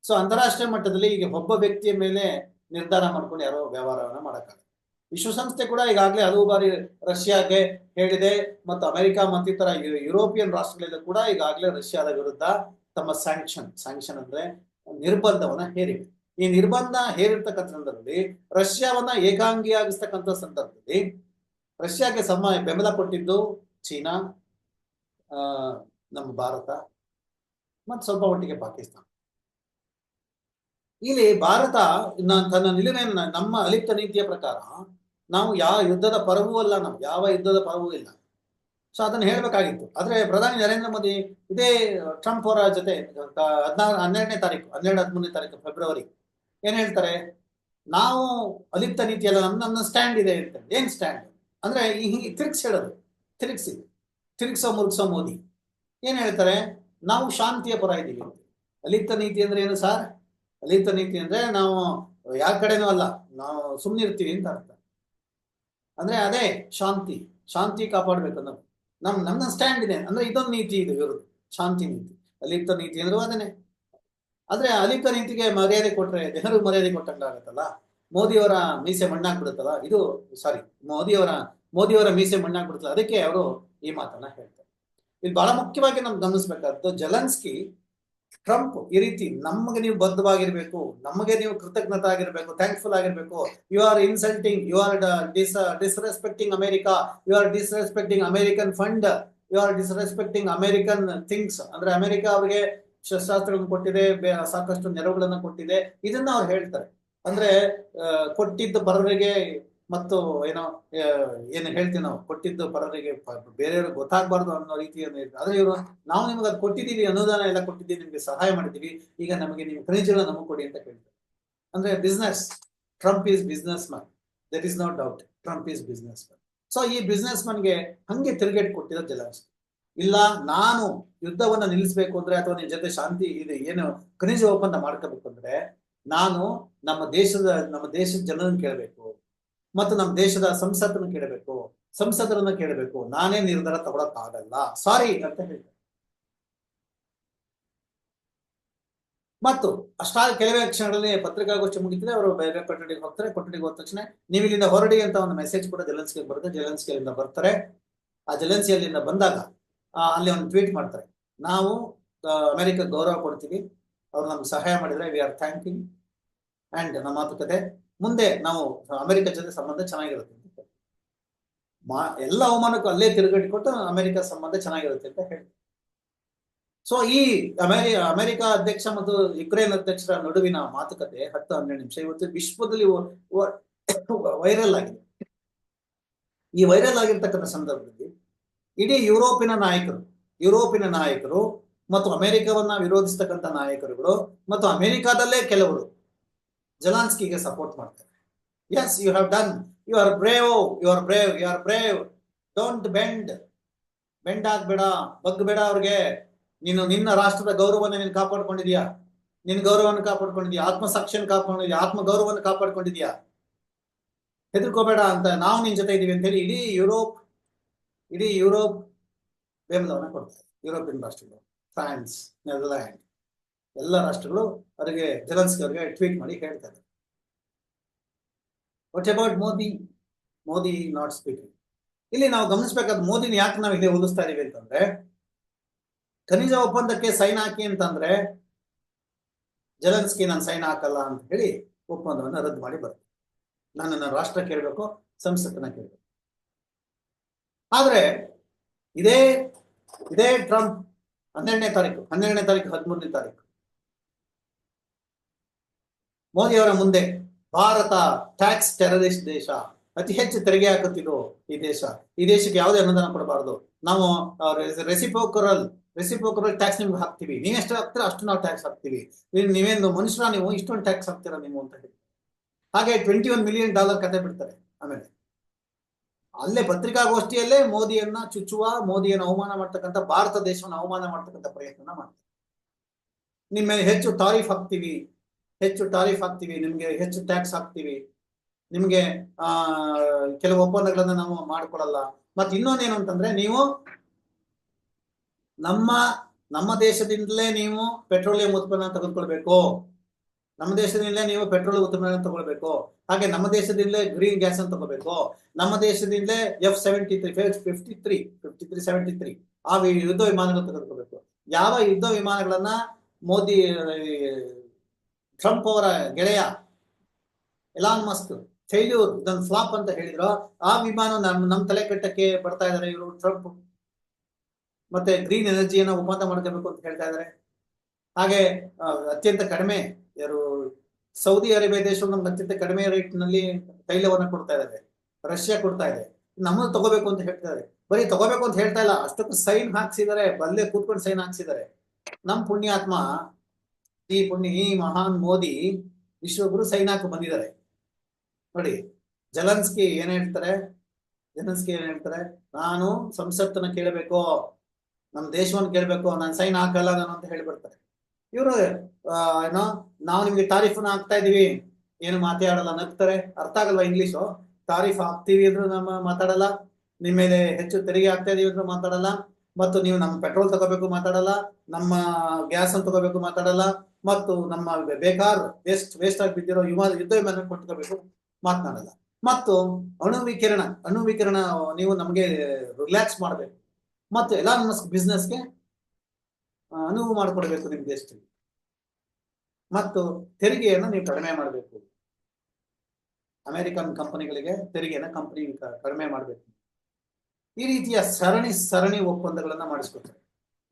ಸೊ ಅಂತಾರಾಷ್ಟ್ರೀಯ ಮಟ್ಟದಲ್ಲಿ ಈಗ ಒಬ್ಬ ವ್ಯಕ್ತಿಯ ಮೇಲೆ ನಿರ್ಧಾರ ಮಾಡ್ಕೊಂಡು ಯಾರೋ ವ್ಯವಹಾರವನ್ನ ಮಾಡೋಕ್ಕಾಗಲ್ಲ. ವಿಶ್ವಸಂಸ್ಥೆ ಕೂಡ ಈಗಾಗಲೇ ಹಲವು ಬಾರಿ ರಷ್ಯಾಗೆ ಹೇಳಿದೆ, ಮತ್ತು ಅಮೆರಿಕ ಮತ್ತಿತರ ಯುರೋಪಿಯನ್ ರಾಷ್ಟ್ರಗಳಲ್ಲೂ ಕೂಡ ಈಗಾಗಲೇ ರಷ್ಯಾದ ವಿರುದ್ಧ ತಮ್ಮ ಸ್ಯಾಂಕ್ಷನ್ ಸ್ಯಾಂಕ್ಷನ್ ಅಂದ್ರೆ ನಿರ್ಬಂಧವನ್ನ ಹೇರಿವೆ. ಈ ನಿರ್ಬಂಧ ಹೇರಿರ್ತಕ್ಕಂಥ ಸಂದರ್ಭದಲ್ಲಿ ರಷ್ಯಾವನ್ನ ಏಕಾಂಗಿಯಾಗಿಸ್ತಕ್ಕಂಥ ಸಂದರ್ಭದಲ್ಲಿ ರಷ್ಯಾಗೆ ಸಮ ಬೆಂಬಲ ಕೊಟ್ಟಿದ್ದು ಚೀನಾ ನಮ್ಮ ಭಾರತ ಮತ್ತು ಸ್ವಲ್ಪ ಮಟ್ಟಿಗೆ ಪಾಕಿಸ್ತಾನ. ಇಲ್ಲಿ ಭಾರತ ತನ್ನ ನಿಲುವೆಯನ್ನು ನಮ್ಮ ಅಲಿಪ್ತ ನೀತಿಯ ಪ್ರಕಾರ ನಾವು ಯಾವ ಯುದ್ಧದ ಪರವೂ ಅಲ್ಲ ನಾವು ಯಾವ ಯುದ್ಧದ ಪರವೂ ಇಲ್ಲ. ಸೊ ಅದನ್ನ ಹೇಳಬೇಕಾಗಿತ್ತು. ಆದರೆ ಪ್ರಧಾನಿ ನರೇಂದ್ರ ಮೋದಿ ಇದೇ ಟ್ರಂಪ್ ಅವರ ಜೊತೆ ಹದಿನಾರು, ಹನ್ನೆರಡನೇ ತಾರೀಕು, ಹನ್ನೆರಡು ಹದಿಮೂರನೇ ತಾರೀಕು, ಫೆಬ್ರವರಿ ಏನ್ ಹೇಳ್ತಾರೆ? ನಾವು ಅಲಿಪ್ತ ನೀತಿಯಲ್ಲ ನನ್ನ ನಮ್ಮ ಸ್ಟ್ಯಾಂಡ್ ಇದೆ ಹೇಳ್ತಾರೆ. ಏನ್ ಸ್ಟ್ಯಾಂಡ್ ಅಂದ್ರೆ ಈ ತಿರ್ಗ್ಸ್ ಹೇಳೋದು. ತಿರುಗಿಸಿ ತಿರುಗಿಸೋ ಮುರುಗಿಸೋ ಮೋದಿ. ಏನ್ ಹೇಳ್ತಾರೆ? ನಾವು ಶಾಂತಿಯ ಪರ ಇದ್ದೀವಿ. ಅಲಿಪ್ತ ನೀತಿ ಅಂದ್ರೆ ಏನು ಸರ್ ಅಲಿಪ್ತ ನೀತಿ ಅಂದ್ರೆ ನಾವು ಯಾವ ಕಡೆನೂ ಅಲ್ಲ, ನಾವು ಸುಮ್ಮನಿರ್ತೀವಿ ಅಂತ ಅರ್ಥ. ಅಂದ್ರೆ ಅದೇ ಶಾಂತಿ. ಶಾಂತಿ ಕಾಪಾಡ್ಬೇಕು ನಾವು ನಮ್ ನಮ್ಮ ಸ್ಟ್ಯಾಂಡ್ ಇದೆ. ಅಂದ್ರೆ ಇದೊಂದು ನೀತಿ ಇದು ಇವರು ಶಾಂತಿ ನೀತಿ. ಅಲಿಪ್ತ ನೀತಿ ಅಂದ್ರೆ ಅದನ್ನೇ ಆದ್ರೆ ಅಲಿಪ್ತ ನೀತಿಗೆ ಮರ್ಯಾದೆ ಕೊಟ್ರೆ ನೆಹರು ಮರ್ಯಾದೆ ಕೊಟ್ಟಂಗಾಗತ್ತಲ್ಲ ಮೋದಿಯವರ ಮೀಸೆ ಮಣ್ಣಾಗ್ಬಿಡುತ್ತಲ್ಲ? ಇದು ಸಾರಿ ಮೋದಿಯವರ ಮೋದಿಯವರ ಮೀಸೆ ಮಣ್ಣಾಗ್ಬಿಡುತ್ತಲ್ಲ? ಅದಕ್ಕೆ ಅವರು ಈ ಮಾತನ್ನ ಹೇಳ್ತಾರೆ. ಇಲ್ಲಿ ಬಹಳ ಮುಖ್ಯವಾಗಿ ನಮ್ಗೆ ಗಮನಿಸ್ಬೇಕಾದ್ದು, ಜಲನ್ಸ್ಕಿ, ಟ್ರಂಪ್ ಈ ರೀತಿ ನಮಗೆ ನೀವು ಬದ್ಧವಾಗಿರ್ಬೇಕು, ನಮಗೆ ನೀವು ಕೃತಜ್ಞತೆ ಆಗಿರ್ಬೇಕು ಥ್ಯಾಂಕ್ಫುಲ್ ಆಗಿರ್ಬೇಕು you are insulting you are dis disrespecting America you are disrespecting American fund you are disrespecting American things ಅಂದ್ರೆ ಅಮೆರಿಕ ಅವರಿಗೆ ಶಸ್ತ್ರಾಸ್ತ್ರಗಳನ್ನು ಕೊಟ್ಟಿದೆ ಸಾಕಷ್ಟು ನೆರವುಗಳನ್ನ ಕೊಟ್ಟಿದೆ. ಇದನ್ನ ಅವ್ರು ಹೇಳ್ತಾರೆ. ಅಂದ್ರೆ ಕೊಟ್ಟಿದ್ದ ಪರರಿಗೆ ಮತ್ತು ಏನೋ ಏನು ಹೇಳ್ತೀವಿ ನಾವು, ಕೊಟ್ಟಿದ್ದು ಪರರಿಗೆ ಬೇರೆಯವ್ರಿಗೆ ಗೊತ್ತಾಗ್ಬಾರ್ದು ಅನ್ನೋ ರೀತಿಯನ್ನು. ಆದ್ರೆ ಇವರು, ನಾವು ನಿಮ್ಗೆ ಅದು ಕೊಟ್ಟಿದ್ದೀವಿ ಅನುದಾನ ಎಲ್ಲ ಕೊಟ್ಟಿದ್ದೀವಿ, ನಿಮ್ಗೆ ಸಹಾಯ ಮಾಡಿದ್ದೀವಿ, ಈಗ ನಮಗೆ ನೀವು ಖನಿಜಗಳ ನಮಗೆ ಕೊಡಿ ಅಂತ ಕೇಳ್ತಾರೆ. ಅಂದ್ರೆ business Trump is business man that is not doubt Trump is business man so ಈ ಬಿಸ್ನೆಸ್ ಮನ್ಗೆ ಹಂಗೆ ತಿರುಗೇಟ್ ಕೊಟ್ಟಿರೋ ಜಲಾಂಶ ಇಲ್ಲ, ನಾನು ಯುದ್ಧವನ್ನ ನಿಲ್ಲಿಸಬೇಕು ಅಂದ್ರೆ ಅಥವಾ ನಿಮ್ಮ ಜೊತೆ ಶಾಂತಿ ಇದೆ, ಏನು ಖನಿಜ ಒಪ್ಪಂದ ಮಾಡ್ಕೋಬೇಕು ಅಂದ್ರೆ ನಾನು ನಮ್ಮ ದೇಶದ ನಮ್ಮ ದೇಶದ ಜನರನ್ನು ಕೇಳಬೇಕು ಮತ್ತು ನಮ್ಮ ದೇಶದ ಸಂಸತ್ತನ್ನು ಕೇಳಬೇಕು. ಸಂಸದರನ್ನ ಕೇಳಬೇಕು. ನಾನೇ ನಿರ್ಧಾರ ತಗೊಳಕ್ ಆಗಲ್ಲ ಸಾರಿ ಅಂತ ಹೇಳಿದೆ ಮತ್ತು ಅಷ್ಟಾದ ಕೆಲವೇ ಕ್ಷಣಗಳಲ್ಲಿ ಪತ್ರಿಕಾಗೋಷ್ಠಿ ಮುಗಿತಿದೆ. ಅವರು ಬೇರೆ ಕೊಠಡಿಗೆ ಹೋಗ್ತಾರೆ. ಕೊಠಡಿಗೆ ಹೋದ ತಕ್ಷಣ ನೀವು ಇಲ್ಲಿಂದ ಹೊರಡಿ ಅಂತ ಒಂದು ಮೆಸೇಜ್ ಕೂಡ ಜಲನ್ಸ್ಕಿಗೆ ಬರುತ್ತೆ. ಜಲನ್ಸ್ಕಿ ಅಲ್ಲಿಂದ ಬರ್ತಾರೆ. ಆ ಜಲನ್ಸಿ ಅಲ್ಲಿಂದ ಬಂದಾಗ ಅಲ್ಲಿ ಒಂದು ಟ್ವೀಟ್ ಮಾಡ್ತಾರೆ. ನಾವು ಅಮೆರಿಕ ಗೌರವ ಕೊಡ್ತೀವಿ. ಅವ್ರು ನಮ್ಗೆ ಸಹಾಯ ಮಾಡಿದ್ರೆ ವಿ ಆರ್ ಥ್ಯಾಂಕಿಂಗ್ ಅಂಡ್ ನಮ್ಮ ಮಾತುಕತೆ. ಮುಂದೆ ನಾವು ಅಮೆರಿಕ ಜೊತೆ ಸಂಬಂಧ ಚೆನ್ನಾಗಿರುತ್ತೆ ಅಂತ ಮಾ, ಎಲ್ಲ ಅವಮಾನಕ್ಕೂ ಅಲ್ಲೇ ತಿರುಗಟ್ಟಿ ಕೊಟ್ಟು ಅಮೆರಿಕ ಸಂಬಂಧ ಚೆನ್ನಾಗಿರುತ್ತೆ ಅಂತ ಹೇಳಿ ಸೊ ಈ ಅಮೆರಿ, ಅಮೆರಿಕ ಅಧ್ಯಕ್ಷ ಮತ್ತು ಯುಕ್ರೇನ್ ಅಧ್ಯಕ್ಷರ ನಡುವಿನ ಮಾತುಕತೆ ಹತ್ತು ಹನ್ನೆರಡು ನಿಮಿಷ. ಇವತ್ತು ವಿಶ್ವದಲ್ಲಿ ವೈರಲ್ ಆಗಿದೆ. ಈ ವೈರಲ್ ಆಗಿರ್ತಕ್ಕಂಥ ಸಂದರ್ಭದಲ್ಲಿ ಇಡೀ ಯುರೋಪಿನ ನಾಯಕರು ಯುರೋಪಿನ ನಾಯಕರು ಮತ್ತು ಅಮೆರಿಕವನ್ನ ವಿರೋಧಿಸತಕ್ಕಂಥ ನಾಯಕರುಗಳು ಮತ್ತು ಅಮೆರಿಕಾದಲ್ಲೇ ಕೆಲವರು ಜಲಾನ್ಸ್ಕಿಗೆ ಸಪೋರ್ಟ್ ಮಾಡ್ತಾರೆ. Yes you have done you are brave you are brave you are brave don't bend bend ಆಗ್ಬೇಡ. ಬಗ್ಬೇಡ ಅವ್ರಿಗೆ. ನೀನು ನಿನ್ನ ರಾಷ್ಟ್ರದ ಗೌರವನ ನೀನು ಕಾಪಾಡ್ಕೊಂಡಿದ್ಯಾ? ನಿನ್ನ ಗೌರವವನ್ನು ಕಾಪಾಡ್ಕೊಂಡಿದ್ಯಾ? ಆತ್ಮಸಾಕ್ಷಿಯನ್ನು ಕಾಪಾಡ್ಕೊಂಡಿದ್ಯಾ? ಆತ್ಮ ಗೌರವವನ್ನು ಕಾಪಾಡ್ಕೊಂಡಿದ್ಯಾ? ಹೆದರ್ಕೋಬೇಡ ಅಂತ ನಾವು ನಿನ್ ಜೊತೆ ಇದೀವಿ ಅಂತ ಹೇಳಿ ಇಡೀ ಯುರೋಪ್ ಇಡೀ ಯುರೋಪ್ ಬೆಂಬಲವನ್ನ ಕೊಡ್ತಾರೆ. ಯುರೋಪಿಯನ್ ರಾಷ್ಟ್ರಗಳು ಫ್ರಾನ್ಸ್ ನೆದರ್ಲ್ಯಾಂಡ್ ಎಲ್ಲ ರಾಷ್ಟ್ರಗಳು ಅವರಿಗೆ ಜಲನ್ಸ್ಕಿ ಅವರಿಗೆ ಟ್ವೀಟ್ ಮಾಡಿ ಹೇಳ್ತಾರೆ. What about Modi Modi not speaking ಇಲ್ಲಿ ನಾವು ಗಮನಿಸಬೇಕಾದ ಮೋದಿನ ಯಾಕೆ ನಾವು ಇಲ್ಲಿ ಹೋಲಿಸ್ತಾ ಇದೀವಿ ಅಂತಂದ್ರೆ, ಖನಿಜ ಒಪ್ಪಂದಕ್ಕೆ ಸೈನ್ ಹಾಕಿ ಅಂತಂದ್ರೆ ಜಲನ್ಸ್ಕಿ ನಾನು ಸೈನ್ ಹಾಕಲ್ಲ ಅಂತ ಹೇಳಿ ಒಪ್ಪಂದವನ್ನು ರದ್ದು ಮಾಡಿ ಬರುತ್ತೆ ನಾನು ನನ್ನ ರಾಷ್ಟ್ರ ಕೇಳಬೇಕು, ಸಂಸತ್ತನ್ನ ಕೇಳಬೇಕು. ಆದ್ರೆ, ಇದೇ ಇದೇ ಟ್ರಂಪ್ ಹನ್ನೆರಡನೇ ತಾರೀಕು ಹನ್ನೆರಡನೇ ತಾರೀಕು ಹದಿಮೂರನೇ ತಾರೀಕು. ಮೋದಿಯವರ ಮುಂದೆ ಭಾರತ ಟ್ಯಾಕ್ಸ್ ಟೆರರಿಸ್ಟ್ ದೇಶ, ಅತಿ ಹೆಚ್ಚು ತೆರಿಗೆ ಹಾಕುತ್ತಿದ್ದು ಈ ದೇಶ. ಈ ದೇಶಕ್ಕೆ ಯಾವುದೇ ಅನುದಾನ ಕೊಡಬಾರದು. ನಾವು ರೆಸಿಪೋಕರಲ್ ರೆಸಿಪೋಕರಲ್ ಟ್ಯಾಕ್ಸ್ ನಿಮ್ಗೆ ಹಾಕ್ತೀವಿ. ನೀವು ಎಷ್ಟು ಹಾಕ್ತೀರಾ ಅಷ್ಟು ನಾವು ಟ್ಯಾಕ್ಸ್ ಹಾಕ್ತೀವಿ. ನೀವ್- ನೀವೇನು ಮನುಷ್ಯರ ನೀವು ಇಷ್ಟೊಂದು ಟ್ಯಾಕ್ಸ್ ಹಾಕ್ತೀರಾ ನೀವು ಅಂತ ಹೇಳಿ. ಹಾಗೆ ಟ್ವೆಂಟಿ ಒನ್ ಮಿಲಿಯನ್ ಡಾಲರ್ ಕತೆ ಬಿಡ್ತಾರೆ ಆಮೇಲೆ. ಅಲ್ಲೇ ಪತ್ರಿಕಾಗೋಷ್ಠಿಯಲ್ಲೇ ಮೋದಿಯನ್ನ ಚುಚ್ಚುವ, ಮೋದಿಯನ್ನು ಅವಮಾನ ಮಾಡ್ತಕ್ಕಂಥ ಭಾರತ ದೇಶವನ್ನು ಅವಮಾನ ಮಾಡ್ತಕ್ಕಂಥ ಪ್ರಯತ್ನ ಮಾಡ್ತಾರೆ. ನಿಮ್ಮ ಹೆಚ್ಚು ತಾರೀಫ್ ಹಾಕ್ತೀವಿ, ಹೆಚ್ಚು ಟಾರಿಫ್ ಹಾಕ್ತೀವಿ, ನಿಮ್ಗೆ ಹೆಚ್ಚು ಟ್ಯಾಕ್ಸ್ ಹಾಕ್ತೀವಿ, ನಿಮ್ಗೆ, ಆ, ಕೆಲವು ಒಪ್ಪಂದಗಳನ್ನ ನಾವು ಮಾಡ್ಕೊಡಲ್ಲ ಮತ್ತೆ ಇನ್ನೊಂದೇನು ಅಂತಂದ್ರೆ ನೀವು ನಮ್ಮ ನಮ್ಮ ದೇಶದಿಂದಲೇ ನೀವು ಪೆಟ್ರೋಲಿಯಂ ಉತ್ಪನ್ನ ತೆಗೆದುಕೊಳ್ಬೇಕು. ನಮ್ಮ ದೇಶದಿಂದಲೇ ನೀವು ಪೆಟ್ರೋಲ್ ಉತ್ಪನ್ನ ತಗೊಳ್ಬೇಕು. ಹಾಗೆ ನಮ್ಮ ದೇಶದಿಂದಲೇ ಗ್ರೀನ್ ಗ್ಯಾಸ್ ಅನ್ನು ತಗೋಬೇಕು ನಮ್ಮ ದೇಶದಿಂದಲೇ F seventy three fifty three fifty three seventy three ಆ ಯುದ್ಧ ವಿಮಾನಗಳು ತೆಗೆದುಕೋಬೇಕು ಯಾವ ಯುದ್ಧ ವಿಮಾನಗಳನ್ನ ಮೋದಿ ಟ್ರಂಪ್ ಅವರ ಗೆಳೆಯ Elon Musk failure than flop ಅಂತ ಹೇಳಿದ್ರು. ಆ ವಿಮಾನ ನಮ್ಮ ನಮ್ಮ ತಲೆ ಕಟ್ಟಕ್ಕೆ ಬರ್ತಾ ಇದಾರೆ ಇವರು ಟ್ರಂಪ್ ಮತ್ತೆ ಗ್ರೀನ್ ಎನರ್ಜಿಯನ್ನು ಒಪ್ಪಂದ ಮಾಡ್ಕೋಬೇಕು ಅಂತ ಹೇಳ್ತಾ ಇದ್ದಾರೆ ಹಾಗೆ ಅತ್ಯಂತ ಕಡಿಮೆ ಯಾರು ಸೌದಿ ಅರೇಬಿಯಾ ದೇಶವು ನಮ್ಗೆ ಅತ್ಯಂತ ಕಡಿಮೆ ರೇಟ್ನಲ್ಲಿ ತೈಲವನ್ನ ಕೊಡ್ತಾ ಇದ್ದಾರೆ ರಷ್ಯಾ ಕೊಡ್ತಾ ಇದೆ. ನಮ್ಮನ್ನು ತಗೋಬೇಕು ಅಂತ ಹೇಳ್ತಾರೆ ಬರೀ ತಗೋಬೇಕು ಅಂತ ಹೇಳ್ತಾ ಇಲ್ಲ. ಅಷ್ಟಕ್ಕೂ ಸೈನ್ ಹಾಕ್ಸಿದ್ದಾರೆ. ಬಲ್ಲೆ ಕೂತ್ಕೊಂಡು ಸೈನ್ ಹಾಕ್ಸಿದ್ದಾರೆ. ನಮ್ ಪುಣ್ಯಾತ್ಮ, ಈ ಪುಣ್ಯ, ಈ ಮಹಾನ್ ಮೋದಿ ವಿಶ್ವಗುರು ಸೈನ್ ಹಾಕಿ ಬಂದಿದ್ದಾರೆ. ನೋಡಿ, ಜಲನ್ಸ್ಕಿ ಏನ್ ಹೇಳ್ತಾರೆ? ಜಲನ್ಸ್ಕಿ ಏನ್ ಹೇಳ್ತಾರೆ? ನಾನು ಸಂಸತ್ತನ್ನ ಕೇಳಬೇಕು. ನಮ್ಮ ದೇಶವನ್ನು ಕೇಳಬೇಕು. ನಾನು ಸೈನ್ ಹಾಕಲ್ಲ ನಾನು ಅಂತ ಹೇಳ್ಬಿಡ್ತಾರೆ. ಇವರು ಏನೋ, ನಾವು ನಿಮ್ಗೆ ತಾರೀಫನ್ನ ಹಾಕ್ತಾ ಇದೀವಿ. ಏನು ಮಾತಾಡಲ್ಲ, ನಗ್ತಾರೆ. ಅರ್ಥ ಆಗಲ್ವಾ ಇಂಗ್ಲಿಷು? ತಾರೀಫ್ ಹಾಕ್ತೀವಿ ಅಂದ್ರೂ ನಮ್ಮ ಮಾತಾಡಲ್ಲ. ನಿಮ್ಮ ಮೇಲೆ ಹೆಚ್ಚು ತೆರಿಗೆ ಹಾಕ್ತಾ ಇದೀವಿ ಅಂದ್ರೂ ಮಾತಾಡಲ್ಲ. ಮತ್ತು ನೀವು ನಮ್ಮ ಪೆಟ್ರೋಲ್ ತಗೋಬೇಕು ಮಾತಾಡಲ್ಲ. ನಮ್ಮ ಗ್ಯಾಸ್ ಅನ್ನು ತಗೋಬೇಕು ಮಾತಾಡಲ್ಲ. ಮತ್ತು ನಮ್ಮ ಬೇಕಾರ್ ವೇಸ್ಟ್ ವೇಸ್ಟ್ ಆಗಿ ಬಿದ್ದಿರೋ ವಿಮಾನ ಯುದ್ಧ ವಿಮಾನ ಕೊಟ್ಕೋಬೇಕು ಮಾತನಾಡಲ್ಲ. ಮತ್ತು ಅಣು ವಿಕಿರಣ ನೀವು ನಮಗೆ ರಿಲ್ಯಾಕ್ಸ್ ಮಾಡಬೇಕು. ಮತ್ತು ಎಲ್ಲ ನಮ್ಮ ಬಿಸ್ನೆಸ್ಗೆ ಅನುವು ಮಾಡಿಕೊಡ್ಬೇಕು ನಿಮ್ಮ ದೇಶದಲ್ಲಿ ಮತ್ತು ತೆರಿಗೆಯನ್ನು ನೀವು ಕಡಿಮೆ ಮಾಡಬೇಕು. ಅಮೆರಿಕನ್ ಕಂಪನಿಗಳಿಗೆ ತೆರಿಗೆಯನ್ನು ಕಂಪನಿ ಕಡಿಮೆ ಮಾಡಬೇಕು. ಈ ರೀತಿಯ ಸರಣಿ ಸರಣಿ ಒಪ್ಪಂದಗಳನ್ನ ಮಾಡಿಸ್ಕೊತಾರೆ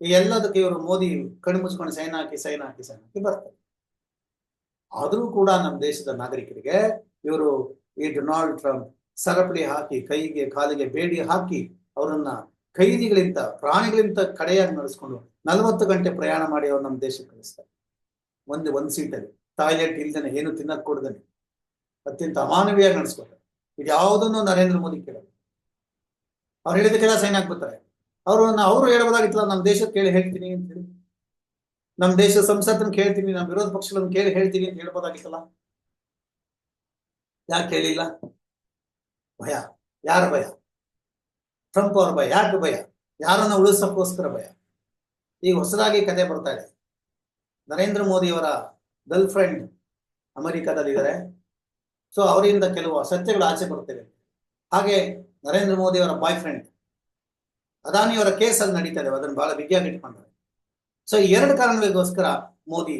ಎಲ್ಲದಕ್ಕೆ ಇವರು ಮೋದಿ ಕಣ್ಣು ಮುಚ್ಕೊಂಡು ಸೈನ್ ಹಾಕಿ ಸೈನ್ ಹಾಕಿ ಸೈನ್ ಹಾಕಿ ಬರ್ತಾರೆ. ಆದರೂ ಕೂಡ ನಮ್ಮ ದೇಶದ ನಾಗರಿಕರಿಗೆ ಇವರು ಈ ಡೊನಾಲ್ಡ್ ಟ್ರಂಪ್ ಸರಪಳಿ ಹಾಕಿ, ಕೈಗೆ, ಕಾಲಿಗೆ ಬೇಡಿ ಹಾಕಿ ಅವರನ್ನ ಕೈದಿಗಳಿಂದ, ಪ್ರಾಣಿಗಳಿಂದ ಕಡೆಯಾಗಿ ನಡೆಸ್ಕೊಂಡು ನಲವತ್ತು ಗಂಟೆ ಪ್ರಯಾಣ ಮಾಡಿ ಅವ್ರು ನಮ್ಮ ದೇಶಕ್ಕೆ ಕಳಿಸ್ತಾರೆ. ಒಂದು ಒಂದು ಸೀಟಲ್ಲಿ. ಟಾಯ್ಲೆಟ್ ಇಲ್ದೇನೆ, ಏನು ತಿನ್ನಕ್ ಕೊಡ್ದೇನೆ. ಅತ್ಯಂತ ಅಮಾನವೀಯ ನಡೆಸ್ಕೊತಾರೆ ಇದು ಯಾವುದನ್ನು ನರೇಂದ್ರ ಮೋದಿ ಕೇಳಲ್ಲ. ಅವ್ರು ಹೇಳಿದಕ್ಕೆಲ್ಲ ಸೈನ್ ಹಾಕ್ಬಿಡ್ತಾರೆ ಅವರು ಅವರು ಹೇಳ್ಬೋದಾಗಿತ್ತಲ್ಲ ನಮ್ಮ ದೇಶಕ್ಕೆ ಕೇಳಿ ಹೇಳ್ತೀನಿ ಅಂತ ಹೇಳಿ. ನಮ್ಮ ದೇಶದ ಸಂಸತ್ತನ್ನು ಕೇಳ್ತೀನಿ ನಮ್ಮ ವಿರೋಧ ಪಕ್ಷಗಳನ್ನು ಕೇಳಿ ಹೇಳ್ತೀನಿ ಅಂತ ಹೇಳ್ಬೋದಾಗಿತ್ತಲ್ಲ. ಯಾಕೆ ಹೇಳಿಲ್ಲ ಭಯ. ಯಾರ ಭಯ? ಟ್ರಂಪ್ ಅವ್ರ ಭಯ. ಯಾಕೆ ಭಯ? ಯಾರನ್ನ ಉಳಿಸಕ್ಕೋಸ್ಕರ ಭಯ? ಈಗ ಹೊಸದಾಗಿ ಕತೆ ಬರ್ತಾ ಇದೆ. ನರೇಂದ್ರ ಮೋದಿಯವರ ಗರ್ಲ್ ಫ್ರೆಂಡ್ ಅಮೆರಿಕದಲ್ಲಿದ್ದಾರೆ ಸೊ ಅವರಿಂದ ಕೆಲವು ಸತ್ಯಗಳು ಆಚೆ ಬರ್ತವೆ. ಹಾಗೆ ನರೇಂದ್ರ ಮೋದಿಯವರ ಬಾಯ್ ಫ್ರೆಂಡ್ ಅದಾನಿಯವರ ಕೇಸಲ್ಲಿ ನಡೀತಾ ಇದೆ. ಅದನ್ನು ಬಹಳ ಬಿಗಿಯಾಗಿ ಇಟ್ಕೊಂಡ್ರೆ ಸೊ ಎರಡು ಕಾರಣಗಳಿಗೋಸ್ಕರ ಮೋದಿ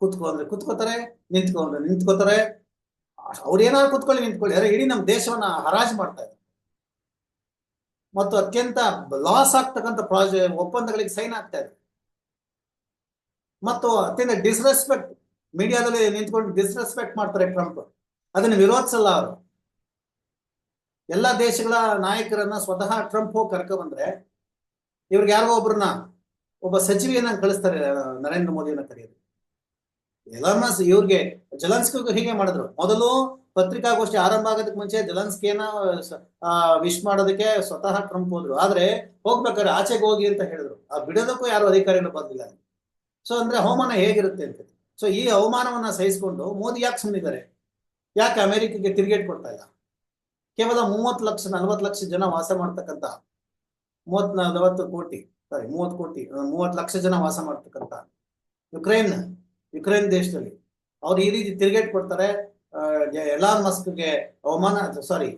ಕುತ್ಕೊ ಅಂದ್ರೆ ಕುತ್ಕೋತಾರೆ ನಿಂತ್ಕೊಂಡ್ರೆ ನಿಂತ್ಕೋತಾರೆ. ಅವ್ರು ಏನಾದ್ರು ಕುತ್ಕೊಳ್ಳಿ ನಿಂತ್ಕೊಳ್ಳಿ. ಇಡೀ ನಮ್ಮ ದೇಶವನ್ನ ಹರಾಜು ಮಾಡ್ತಾ ಇದ್ದಾರೆ. ಮತ್ತು ಅತ್ಯಂತ ಲಾಸ್ ಆಗ್ತಕ್ಕಂಥ ಪ್ರಾಜೆಕ್ಟ್ ಒಪ್ಪಂದಗಳಿಗೆ ಸೈನ್ ಆಗ್ತಾ ಇದೆ. ಮತ್ತು ಅತ್ಯಂತ ಡಿಸ್ರೆಸ್ಪೆಕ್ಟ್ ಮೀಡಿಯಾದಲ್ಲಿ ನಿಂತ್ಕೊಂಡು ಡಿಸ್ರೆಸ್ಪೆಕ್ಟ್ ಮಾಡ್ತಾರೆ ಟ್ರಂಪ್ ಅದನ್ನು ವಿರೋಧಿಸಲ್ಲ ಅವರು. ಎಲ್ಲ ದೇಶಗಳ ನಾಯಕರನ್ನ ಸ್ವತಃ ಟ್ರಂಪ್ ಹೋಗಿ ಕರ್ಕ ಬಂದ್ರೆ, ಇವ್ರಿಗೆ ಯಾರೋ ಒಬ್ರನ್ನ, ಒಬ್ಬ ಸಚಿವೆಯನ್ನ ಕಳಿಸ್ತಾರೆ ನರೇಂದ್ರ ಮೋದಿಯನ್ನ ಕರೆಯೋದು. ಎಲ್ಲ ಇವ್ರಿಗೆ ಜಲನ್ಸ್ಕಿಗೂ ಹೀಗೆ ಮಾಡಿದ್ರು. ಮೊದಲು ಪತ್ರಿಕಾಗೋಷ್ಠಿ ಆರಂಭ ಆಗೋದಕ್ಕೆ ಮುಂಚೆ ಜಲನ್ಸ್ಕಿಯನ್ನ ವಿಶ್ ಮಾಡೋದಕ್ಕೆ ಸ್ವತಃ ಟ್ರಂಪ್ ಹೋದ್ರು. ಆದ್ರೆ ಹೋಗ್ಬೇಕಾದ್ರೆ ಆಚೆಗೆ ಹೋಗಿ ಅಂತ ಹೇಳಿದ್ರು. ಆ ಬಿಡೋದಕ್ಕೂ ಯಾರು ಅಧಿಕಾರಿಗಳು ಬಂದಿಲ್ಲ. ಸೊ ಅಂದ್ರೆ ಹವಾಮಾನ ಹೇಗಿರುತ್ತೆ ಅಂತ. ಸೊ ಈ ಅವಮಾನವನ್ನ ಸಹಿಸಿಕೊಂಡು ಮೋದಿ ಯಾಕೆ ಸುಮ್ಮಿದ್ದಾರೆ ಯಾಕೆ ಅಮೆರಿಕಕ್ಕೆ ತಿರುಗೇಟ್ ಕೊಡ್ತಾ ಇಲ್ಲ? ಕೇವಲ ಮೂವತ್ತು ಲಕ್ಷ, ನಲವತ್ತು ಲಕ್ಷ ಜನ ವಾಸ ಮಾಡ್ತಕ್ಕಂಥ ಮೂವತ್ ನಲವತ್ತು ಕೋಟಿ ಸಾರಿ ಮೂವತ್ತು ಕೋಟಿ ಮೂವತ್ತು ಲಕ್ಷ ಜನ ವಾಸ ಮಾಡ್ತಕ್ಕಂಥ ಯುಕ್ರೇನ್ ಯುಕ್ರೇನ್ ದೇಶದಲ್ಲಿ. ಅವ್ರು ಈ ರೀತಿ ತಿರುಗೇಟ್ ಕೊಡ್ತಾರೆ. ಎಲಾನ್ ಮಸ್ಕ್ಗೆ ಅವಮಾನ ಸಾರಿ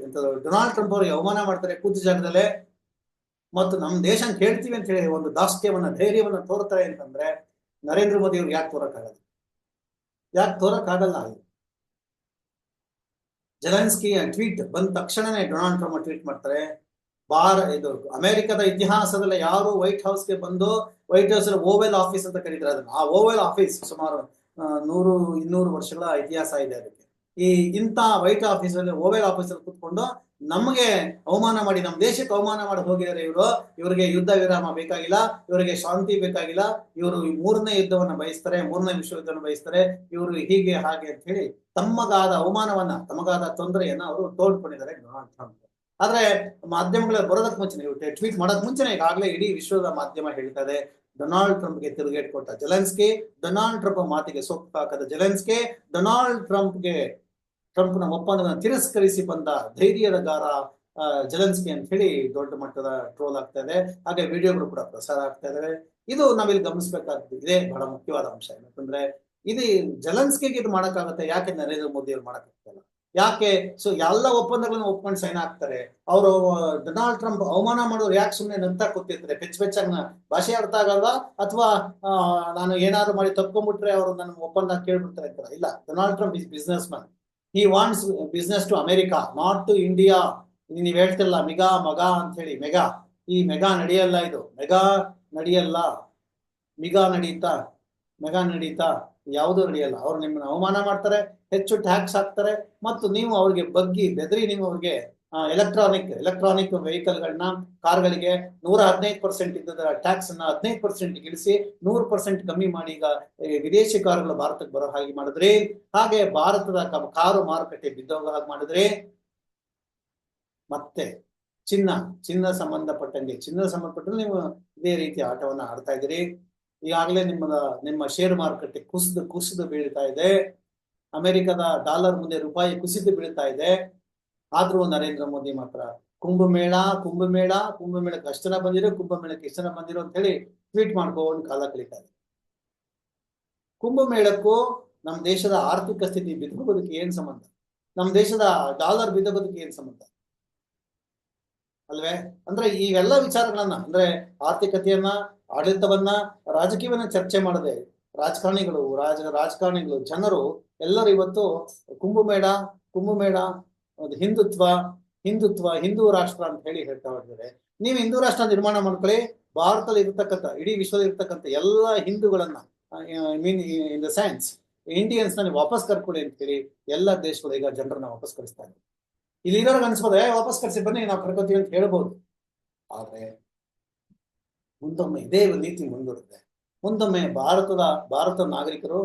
ಡೊನಾಲ್ಡ್ ಟ್ರಂಪ್ ಅವರಿಗೆ ಅವಮಾನ ಮಾಡ್ತಾರೆ ಕೂತು ಜಾಗದಲ್ಲೇ. ಮತ್ತು ನಮ್ಮ ದೇಶ ಕೇಳ್ತೀವಿ ಅಂತ ಹೇಳಿ ಒಂದು ದಾಸ್ಯವನ್ನ ಧೈರ್ಯವನ್ನ ತೋರ್ತಾರೆ ಅಂತಂದ್ರೆ ನರೇಂದ್ರ ಮೋದಿ ಅವ್ರಿಗೆ ಯಾಕೆ ತೋರಕ್ಕಾಗಲ್ಲ? ಯಾಕೆ ತೋರಕ್ಕಾಗಲ್ಲ? ಜಲನ್ಸ್ಕಿ ಟ್ವೀಟ್ ಬಂದ ತಕ್ಷಣನೇ ಡೊನಾಲ್ಡ್ ಟ್ರಂಪ್ ಟ್ವೀಟ್ ಮಾಡ್ತಾರೆ. ಬಾರ್ ಇದು ಅಮೆರಿಕದ ಇತಿಹಾಸದಲ್ಲಿ ಯಾರು ವೈಟ್ ಹೌಸ್ಗೆ ಬಂದು ವೈಟ್ ಹೌಸ್ ಓವೆಲ್ ಆಫೀಸ್ ಅಂತ ಕರೀತಾರೆ. ಅದನ್ನ, ಆ ಓವೆಲ್ ಆಫೀಸ್ ಸುಮಾರು ನೂರು, ಇನ್ನೂರು ವರ್ಷಗಳ ಇತಿಹಾಸ ಇದೆ ಅದಕ್ಕೆ. ಈ ಇಂಥ ವೈಟ್ ಆಫೀಸ್ ಅಲ್ಲಿ ಓವೆಲ್ ಆಫೀಸ್ ಅಲ್ಲಿ ಕುತ್ಕೊಂಡು ನಮಗೆ ಅವಮಾನ ಮಾಡಿ ನಮ್ಮ ದೇಶಕ್ಕೆ ಅವಮಾನ ಮಾಡಿ ಹೋಗಿದ್ದಾರೆ ಇವರು. ಇವರಿಗೆ ಯುದ್ಧ ವಿರಾಮ ಬೇಕಾಗಿಲ್ಲ, ಇವರಿಗೆ ಶಾಂತಿ ಬೇಕಾಗಿಲ್ಲ. ಇವರು ಮೂರನೇ ಯುದ್ಧವನ್ನು ಬಯಸ್ತಾರೆ, ಮೂರನೇ ವಿಶ್ವ ಯುದ್ಧವನ್ನು ಬಯಸ್ತಾರೆ. ಇವರು ಹೀಗೆ, ಹಾಗೆ ಅಂತ ಹೇಳಿ ತಮ್ಮಗಾದ ಅವಮಾನವನ್ನ, ತಮಗಾದ ತೊಂದರೆಯನ್ನ ಅವರು ತೋಡ್ಕೊಂಡಿದ್ದಾರೆ ಡೊನಾಲ್ಡ್ ಟ್ರಂಪ್. ಆದ್ರೆ ಮಾಧ್ಯಮಗಳಲ್ಲಿ ಬರೋದಕ್ಕೆ ಮುಂಚೆನೆ ಟ್ವೀಟ್ ಮಾಡೋಕ್ ಮುಂಚೆನೆ ಈಗಾಗಲೇ ಇಡೀ ವಿಶ್ವದ ಮಾಧ್ಯಮ ಹೇಳ್ತದೆ ಡೊನಾಲ್ಡ್ ಟ್ರಂಪ್ಗೆ ತಿರುಗೇಟ್ ಕೊಟ್ಟ ಜೆಲೆನ್ಸ್ಕಿ, ಡೊನಾಲ್ಡ್ ಟ್ರಂಪ್ ಮಾತಿಗೆ ಸೊಪ್ಪು ಹಾಕದ ಜೆಲೆನ್ಸ್ಕಿ, ಡೊನಾಲ್ಡ್ ಟ್ರಂಪ್ಗೆ ಟ್ರಂಪ್ನ ಒಪ್ಪಂದವನ್ನು ತಿರಸ್ಕರಿಸಿ ಬಂದ ಧೈರ್ಯದ ಗಾರ ಜಲನ್ಸ್ಕಿ ಅಂತ ಹೇಳಿ ದೊಡ್ಡ ಮಟ್ಟದ ಟ್ರೋಲ್ ಆಗ್ತಾ ಇದೆ. ಹಾಗೆ ವಿಡಿಯೋಗಳು ಕೂಡ ಪ್ರಸಾರ ಆಗ್ತಾ ಇದಾವೆ. ಇದು ನಾವಿಲ್ಲಿ ಗಮನಿಸಬೇಕಾದ್ದು ಇದೇ ಬಹಳ ಮುಖ್ಯವಾದ ಅಂಶ. ಯಾಕಂದ್ರೆ ಇದು ಜಲನ್ಸ್ಕಿಗೆ ಇದು ಮಾಡಕ್ಕಾಗತ್ತೆ, ಯಾಕೆ ನರೇಂದ್ರ ಮೋದಿ ಅವ್ರು ಮಾಡಕ್ಕಾಗಲ್ಲ ಯಾಕೆ? ಸೊ ಎಲ್ಲ ಒಪ್ಪಂದಗಳನ್ನ ಒಪ್ಕೊಂಡು ಸೈನ್ ಆಗ್ತಾರೆ. ಅವರು ಡೊನಾಲ್ಡ್ ಟ್ರಂಪ್ ಅವಮಾನ ಮಾಡೋರು ಯಾಕೆ ಸುಮ್ಮನೆ ನಂತ ಕೂತಿರ್ತಾರೆ? ಬೆಚ್ಚ ಪೆಚ್ಚಾಗ ಭಾಷೆ ಅರ್ಥ ಆಗಲ್ವಾ? ಅಥವಾ ನಾನು ಏನಾದ್ರು ಮಾಡಿ ತಪ್ಕೊಂಡ್ಬಿಟ್ರೆ ಅವರು ನನ್ನ ಒಪ್ಪಂದ ಕೇಳ್ಬಿಡ್ತಾರೆ ಇಲ್ಲ Donald Trump is business man he wants business to America not to India ನೀವ್ ಹೇಳ್ತಿರಲ್ಲ ಮೆಗಾ, ಮಗ ಅಂತ ಹೇಳಿ, ಮೆಗಾ. ಈ ಮೆಗಾ ನಡೆಯಲ್ಲ ಇದು. ಮೆಗಾ ನಡೆಯಲ್ಲ. ಮಿಗಾ ನಡೀತಾ, ಮೆಗಾ ನಡೀತಾ. ಯಾವುದೂ ನಡೆಯಲ್ಲ. ಅವ್ರು ನಿಮ್ಮನ್ನ ಅವಮಾನ ಮಾಡ್ತಾರೆ, ಹೆಚ್ಚು ಟ್ಯಾಕ್ಸ್ ಹಾಕ್ತಾರೆ, ಮತ್ತು ನೀವು ಅವ್ರಿಗೆ ಬಗ್ಗಿ ಬೆದರಿ ನೀವು ಅವ್ರಿಗೆ ಎಲೆಕ್ಟ್ರಾನಿಕ್ ಎಲೆಕ್ಟ್ರಾನಿಕ್ ವೆಹಿಕಲ್ಗಳನ್ನ ಕಾರ್ಗಳಿಗೆ ನೂರ ಹದಿನೈದು ಪರ್ಸೆಂಟ್ ಇದ್ದ ಟ್ಯಾಕ್ಸ್ ಅನ್ನ ಹದಿನೈದು ಪರ್ಸೆಂಟ್ ಇಳಿಸಿ ನೂರು ಪರ್ಸೆಂಟ್ ಕಮ್ಮಿ ಮಾಡಿ ಈಗ ವಿದೇಶಿ ಕಾರುಗಳು ಭಾರತಕ್ಕೆ ಬರೋ ಹಾಗೆ ಮಾಡಿದ್ರೆ, ಹಾಗೆ ಭಾರತದ ಕಾರು ಮಾರುಕಟ್ಟೆ ಬಿದ್ದೋಗ ಹಾಗೆ ಮಾಡಿದ್ರೆ, ಮತ್ತೆ ಚಿನ್ನ ಚಿನ್ನ ಸಂಬಂಧಪಟ್ಟಂಗೆ ಚಿನ್ನ ಸಂಬಂಧಪಟ್ಟಂಗೆ ನೀವು ಇದೇ ರೀತಿ ಆಟವನ್ನ ಆಡ್ತಾ ಇದ್ದೀರಿ. ಈಗಾಗಲೇ ನಿಮ್ಮ ನಿಮ್ಮ ಶೇರ್ ಮಾರುಕಟ್ಟೆ ಕುಸಿದು ಕುಸಿದು ಬೀಳ್ತಾ ಇದೆ. ಅಮೆರಿಕದ ಡಾಲರ್ ಮುಂದೆ ರೂಪಾಯಿ ಕುಸಿದು ಬೀಳ್ತಾ ಇದೆ. ಆದ್ರೂ ನರೇಂದ್ರ ಮೋದಿ ಮಾತ್ರ ಕುಂಭಮೇಳ ಕುಂಭಮೇಳ, ಕುಂಭಮೇಳಕ್ಕೆ ಅಷ್ಟು ಜನ ಬಂದಿರೋ, ಕುಂಭಮೇಳಕ್ಕೆ ಎಷ್ಟು ಜನ ಬಂದಿರೋ ಅಂತ ಹೇಳಿ ಟ್ವೀಟ್ ಮಾಡ್ಕೊಂಡು ಕಾಲ ಕಳೀತಾರೆ ಕುಂಭಮೇಳಕ್ಕೂ ನಮ್ಮ ದೇಶದ ಆರ್ಥಿಕ ಸ್ಥಿತಿ ಬಿದ್ದೋಗೋದಕ್ಕೆ ಏನ್ ಸಂಬಂಧ? ನಮ್ಮ ದೇಶದ ಡಾಲರ್ ಬಿದ್ದೋಗೋದಕ್ಕೆ ಏನ್ ಸಂಬಂಧ? ಅಲ್ವೇ? ಅಂದ್ರೆ ಇವೆಲ್ಲ ವಿಚಾರಗಳನ್ನ, ಅಂದ್ರೆ ಆರ್ಥಿಕತೆಯನ್ನ, ಆಡಳಿತವನ್ನ, ರಾಜಕೀಯವನ್ನ ಚರ್ಚೆ ಮಾಡದೆ ರಾಜಕಾರಣಿಗಳು, ರಾಜ, ರಾಜಕಾರಣಿಗಳು, ಜನರು ಎಲ್ಲರೂ ಇವತ್ತು ಕುಂಭಮೇಳ ಕುಂಭಮೇಳ ಒಂದು ಹಿಂದುತ್ವ ಹಿಂದುತ್ವ ಹಿಂದೂ ರಾಷ್ಟ್ರ ಅಂತ ಹೇಳಿ ಹೇಳ್ತಾ ಹೋಗಿದ್ದಾರೆ. ನೀವು ಹಿಂದೂ ರಾಷ್ಟ್ರ ನಿರ್ಮಾಣ ಮಾಡ್ಕೊಳ್ಳಿ ಭಾರತದಲ್ಲಿ ಇರ್ತಕ್ಕಂಥ ಇಡೀ ವಿಶ್ವದಲ್ಲಿ ಇರ್ತಕ್ಕಂಥ ಎಲ್ಲ ಹಿಂದೂಗಳನ್ನ ಮೀನ್ ಇನ್ ದ ಸೈನ್ಸ್ ಇಂಡಿಯನ್ಸ್ನಲ್ಲಿ ವಾಪಸ್ ಕರ್ಕೊಳ್ಳಿ ಅಂತ ಹೇಳಿ ಎಲ್ಲ ದೇಶಗಳು ಈಗ ಜನರನ್ನ ವಾಪಸ್ ಕಳಿಸ್ತಾ ಇದ್ದಾರೆ. ಇಲ್ಲಿ ಇರೋರ್ಗೆ ಅನ್ಸ್ಬೋದು "ಏ, ವಾಪಸ್ ಕರ್ಸಿ ಬನ್ನಿ ನಾವು ಕರ್ಕೋತೀವಿ ಅಂತ ಹೇಳ್ಬೋದು. ಆದ್ರೆ ಮುಂದೊಮ್ಮೆ ಇದೇ ನೀತಿ ಮುಂದುವರುತ್ತೆ ಮುಂದೊಮ್ಮೆ ಭಾರತದ ಭಾರತ ನಾಗರಿಕರು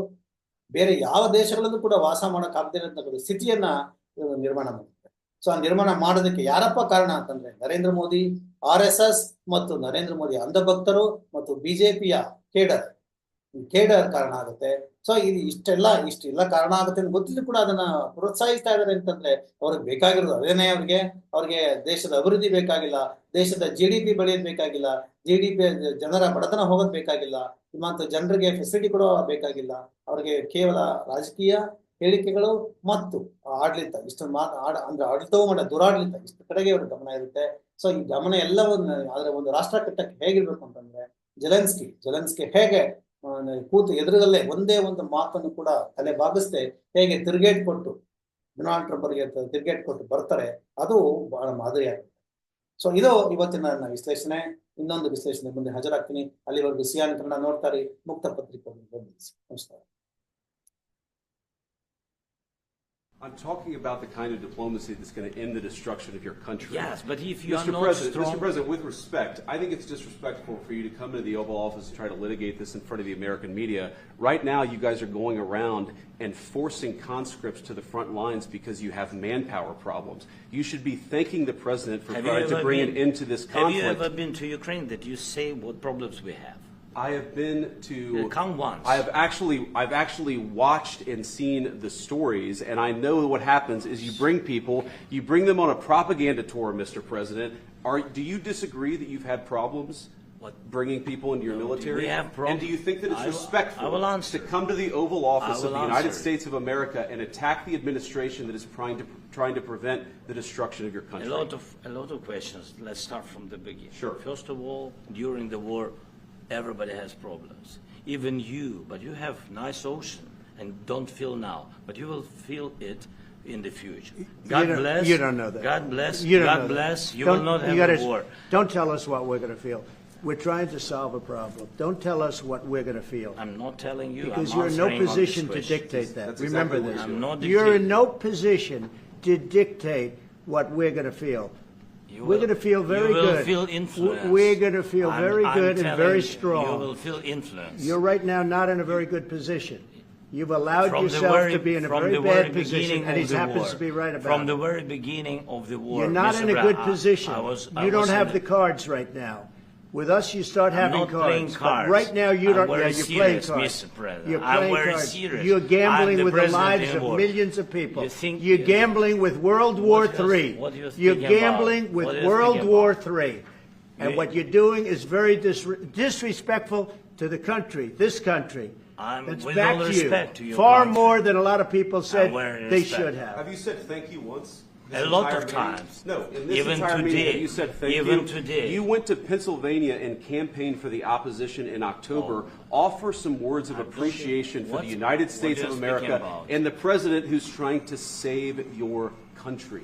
ಬೇರೆ ಯಾವ ದೇಶಗಳಲ್ಲೂ ಕೂಡ ವಾಸ ಮಾಡಕ್ ಆಗದೇ ಸ್ಥಿತಿಯನ್ನ ನಿರ್ಮಾಣ ಮಾಡುತ್ತೆ ಸೊ ಆ ನಿರ್ಮಾಣ ಮಾಡೋದಕ್ಕೆ ಯಾರಪ್ಪ ಕಾರಣ ಅಂತಂದ್ರೆ Narendra Modi, R S S ಮತ್ತು ನರೇಂದ್ರ ಮೋದಿ ಅಂಧಭಕ್ತರು ಮತ್ತು ಬಿಜೆಪಿಯ ಕೇಡರ್. ಕೇಡರ್ ಕಾರಣ ಆಗುತ್ತೆ. ಸೊ ಇದು ಇಷ್ಟೆಲ್ಲ ಇಷ್ಟೆಲ್ಲ ಕಾರಣ ಆಗುತ್ತೆ ಅಂತ ಗೊತ್ತಿದ್ರು ಕೂಡ ಅದನ್ನ ಪ್ರೋತ್ಸಾಹಿಸ್ತಾ ಇದ್ದಾರೆ ಅಂತಂದ್ರೆ ಅವ್ರಿಗೆ ಬೇಕಾಗಿರೋದು ಅದೇನೇ ಅವ್ರಿಗೆ? ಅವ್ರಿಗೆ ದೇಶದ ಅಭಿವೃದ್ಧಿ ಬೇಕಾಗಿಲ್ಲ, ದೇಶದ ಜಿ ಡಿ ಪಿ ಬೆಳೆಯೋದು ಬೇಕಾಗಿಲ್ಲ ಜಿ ಡಿ ಪಿ ಜನರ ಬಡತನ ಹೋಗೋದು ಬೇಕಾಗಿಲ್ಲ ಮತ್ತು ಜನರಿಗೆ ಫೆಸಿಲಿಟಿ ಕೊಡೋ ಬೇಕಾಗಿಲ್ಲ, ಅವ್ರಿಗೆ ಕೇವಲ ರಾಜಕೀಯ ಹೇಳಿಕೆಗಳು ಮತ್ತು ಆಡಳಿತ, ಇಷ್ಟೊಂದು ಮಾತು ಆಡ, ಅಂದ್ರೆ ಆಡಳಿತವೂ ಮಾಡ, ದುರಾಡಳಿತ, ಇಷ್ಟು ಕಡೆಗೆ ಅವ್ರ ಗಮನ ಇರುತ್ತೆ. ಸೊ ಈ ಗಮನ ಎಲ್ಲವನ್ನ, ಆದ್ರೆ ಒಂದು ರಾಷ್ಟ್ರ ಕಟ್ಟಕ್ಕೆ ಹೇಗಿರ್ಬೇಕು ಅಂತಂದ್ರೆ, ಜಲನ್ಸ್ಕಿ ಜಲನ್ಸ್ಕಿ ಹೇಗೆ ಕೂತು ಎದುರಲ್ಲೇ ಒಂದೇ ಒಂದು ಮಾತನ್ನು ಕೂಡ ತಲೆ ಬಾಗಿಸ್ದೆ ಹೇಗೆ ತಿರುಗೇಟ್ ಕೊಟ್ಟು, ಡೊನಾಲ್ಡ್ ಟ್ರಂಪ್ ಅವರಿಗೆ ತಿರುಗೇಟ್ ಕೊಟ್ಟು ಬರ್ತಾರೆ, ಅದು ಬಹಳ ಮಾದರಿಯಾಗುತ್ತೆ. ಸೊ ಇದು ಇವತ್ತಿನ ನನ್ನ ವಿಶ್ಲೇಷಣೆ. ಇನ್ನೊಂದು ವಿಶ್ಲೇಷಣೆ ಮುಂದೆ ಹಾಜರಾಗ್ತೀನಿ. ಅಲ್ಲಿವರೆಗೂ ಸಿಯಾನ್ ಕನ್ನಡ ನೋಡ್ತಾರೆ ಮುಕ್ತ ಪತ್ರಿಕೆ ನಮಸ್ಕಾರ. I'm talking about the kind of diplomacy that's going to end the destruction of your country. Yes, but if you are Mr. not President, strong- Mr. President, with respect, I think it's disrespectful for you to come into the Oval Office and try to litigate this in front of the American media. Right now, you guys are going around and forcing conscripts to the front lines because you have manpower problems. You should be thanking the president for Have trying to bring been- an end to this Have you ever been to Ukraine that you say what problems we have? I have been to. Come once. I have actually, I've actually watched and seen the stories, and I know what happens is you bring people, you bring them on a propaganda tour, Mr. President. Are do you disagree that you've had problems? What? Bringing people into your No, do military? we have prob- And do you think that it's I will- respectful I will answer. to come to the Oval Office of the will United. States of America and attack the administration that is trying to trying to prevent the destruction of your country? A lot of a lot of questions. Let's start from the beginning. Sure. First of all, during the war, everybody has problems. Even you, but you have nice ocean and don't feel now, but you will feel it in the future. God you bless. You don't know that. God bless. You don't God know that. bless. You Don't- will not have gotta, a war. Don't tell us what we're going to feel. We're trying to solve a problem. Don't tell us what we're going to feel. I'm not telling you. Because I'm you're in no answering on this position to dictate that. That's Remember exactly this. you're I'm not You're in no position to dictate what we're going to feel. You we're will- going to feel very you will good. feel influenced. We're going to feel I'm- very I'm good and telling very you, strong. You will feel influence. You're right now not in a very good position. You've allowed from the yourself very, to be in a from very the bad very position, beginning and he of the happens war. to be right about From it. the very beginning of the war. You're not Mr. in a Brown, good I- position. I was, I you don't was have in the cards right now. With us, you start I'm having not cards. playing But cards. right now, you I'm don't. very yeah, you're playing serious, cards. Mr. President. You're I'm playing very cards. serious. You're I'm gambling the with the president lives of war. millions of people. You think- you're gambling with World War What you- III. what you You're think about? gambling with What do you World War about? III. And You- what you're doing is very dis- disrespectful to the country, this country. I'm- That's with back all to respect you. to your Far country. more than a lot of people said very they respect. should have. Have you said thank you once? A lot of times. No, in this Even entire meeting, today. have you said thank Even you. today. You went to Pennsylvania and campaigned for the opposition in October. Oh. Offer some words of appreciation for the United States of America and the president who's trying to save your country.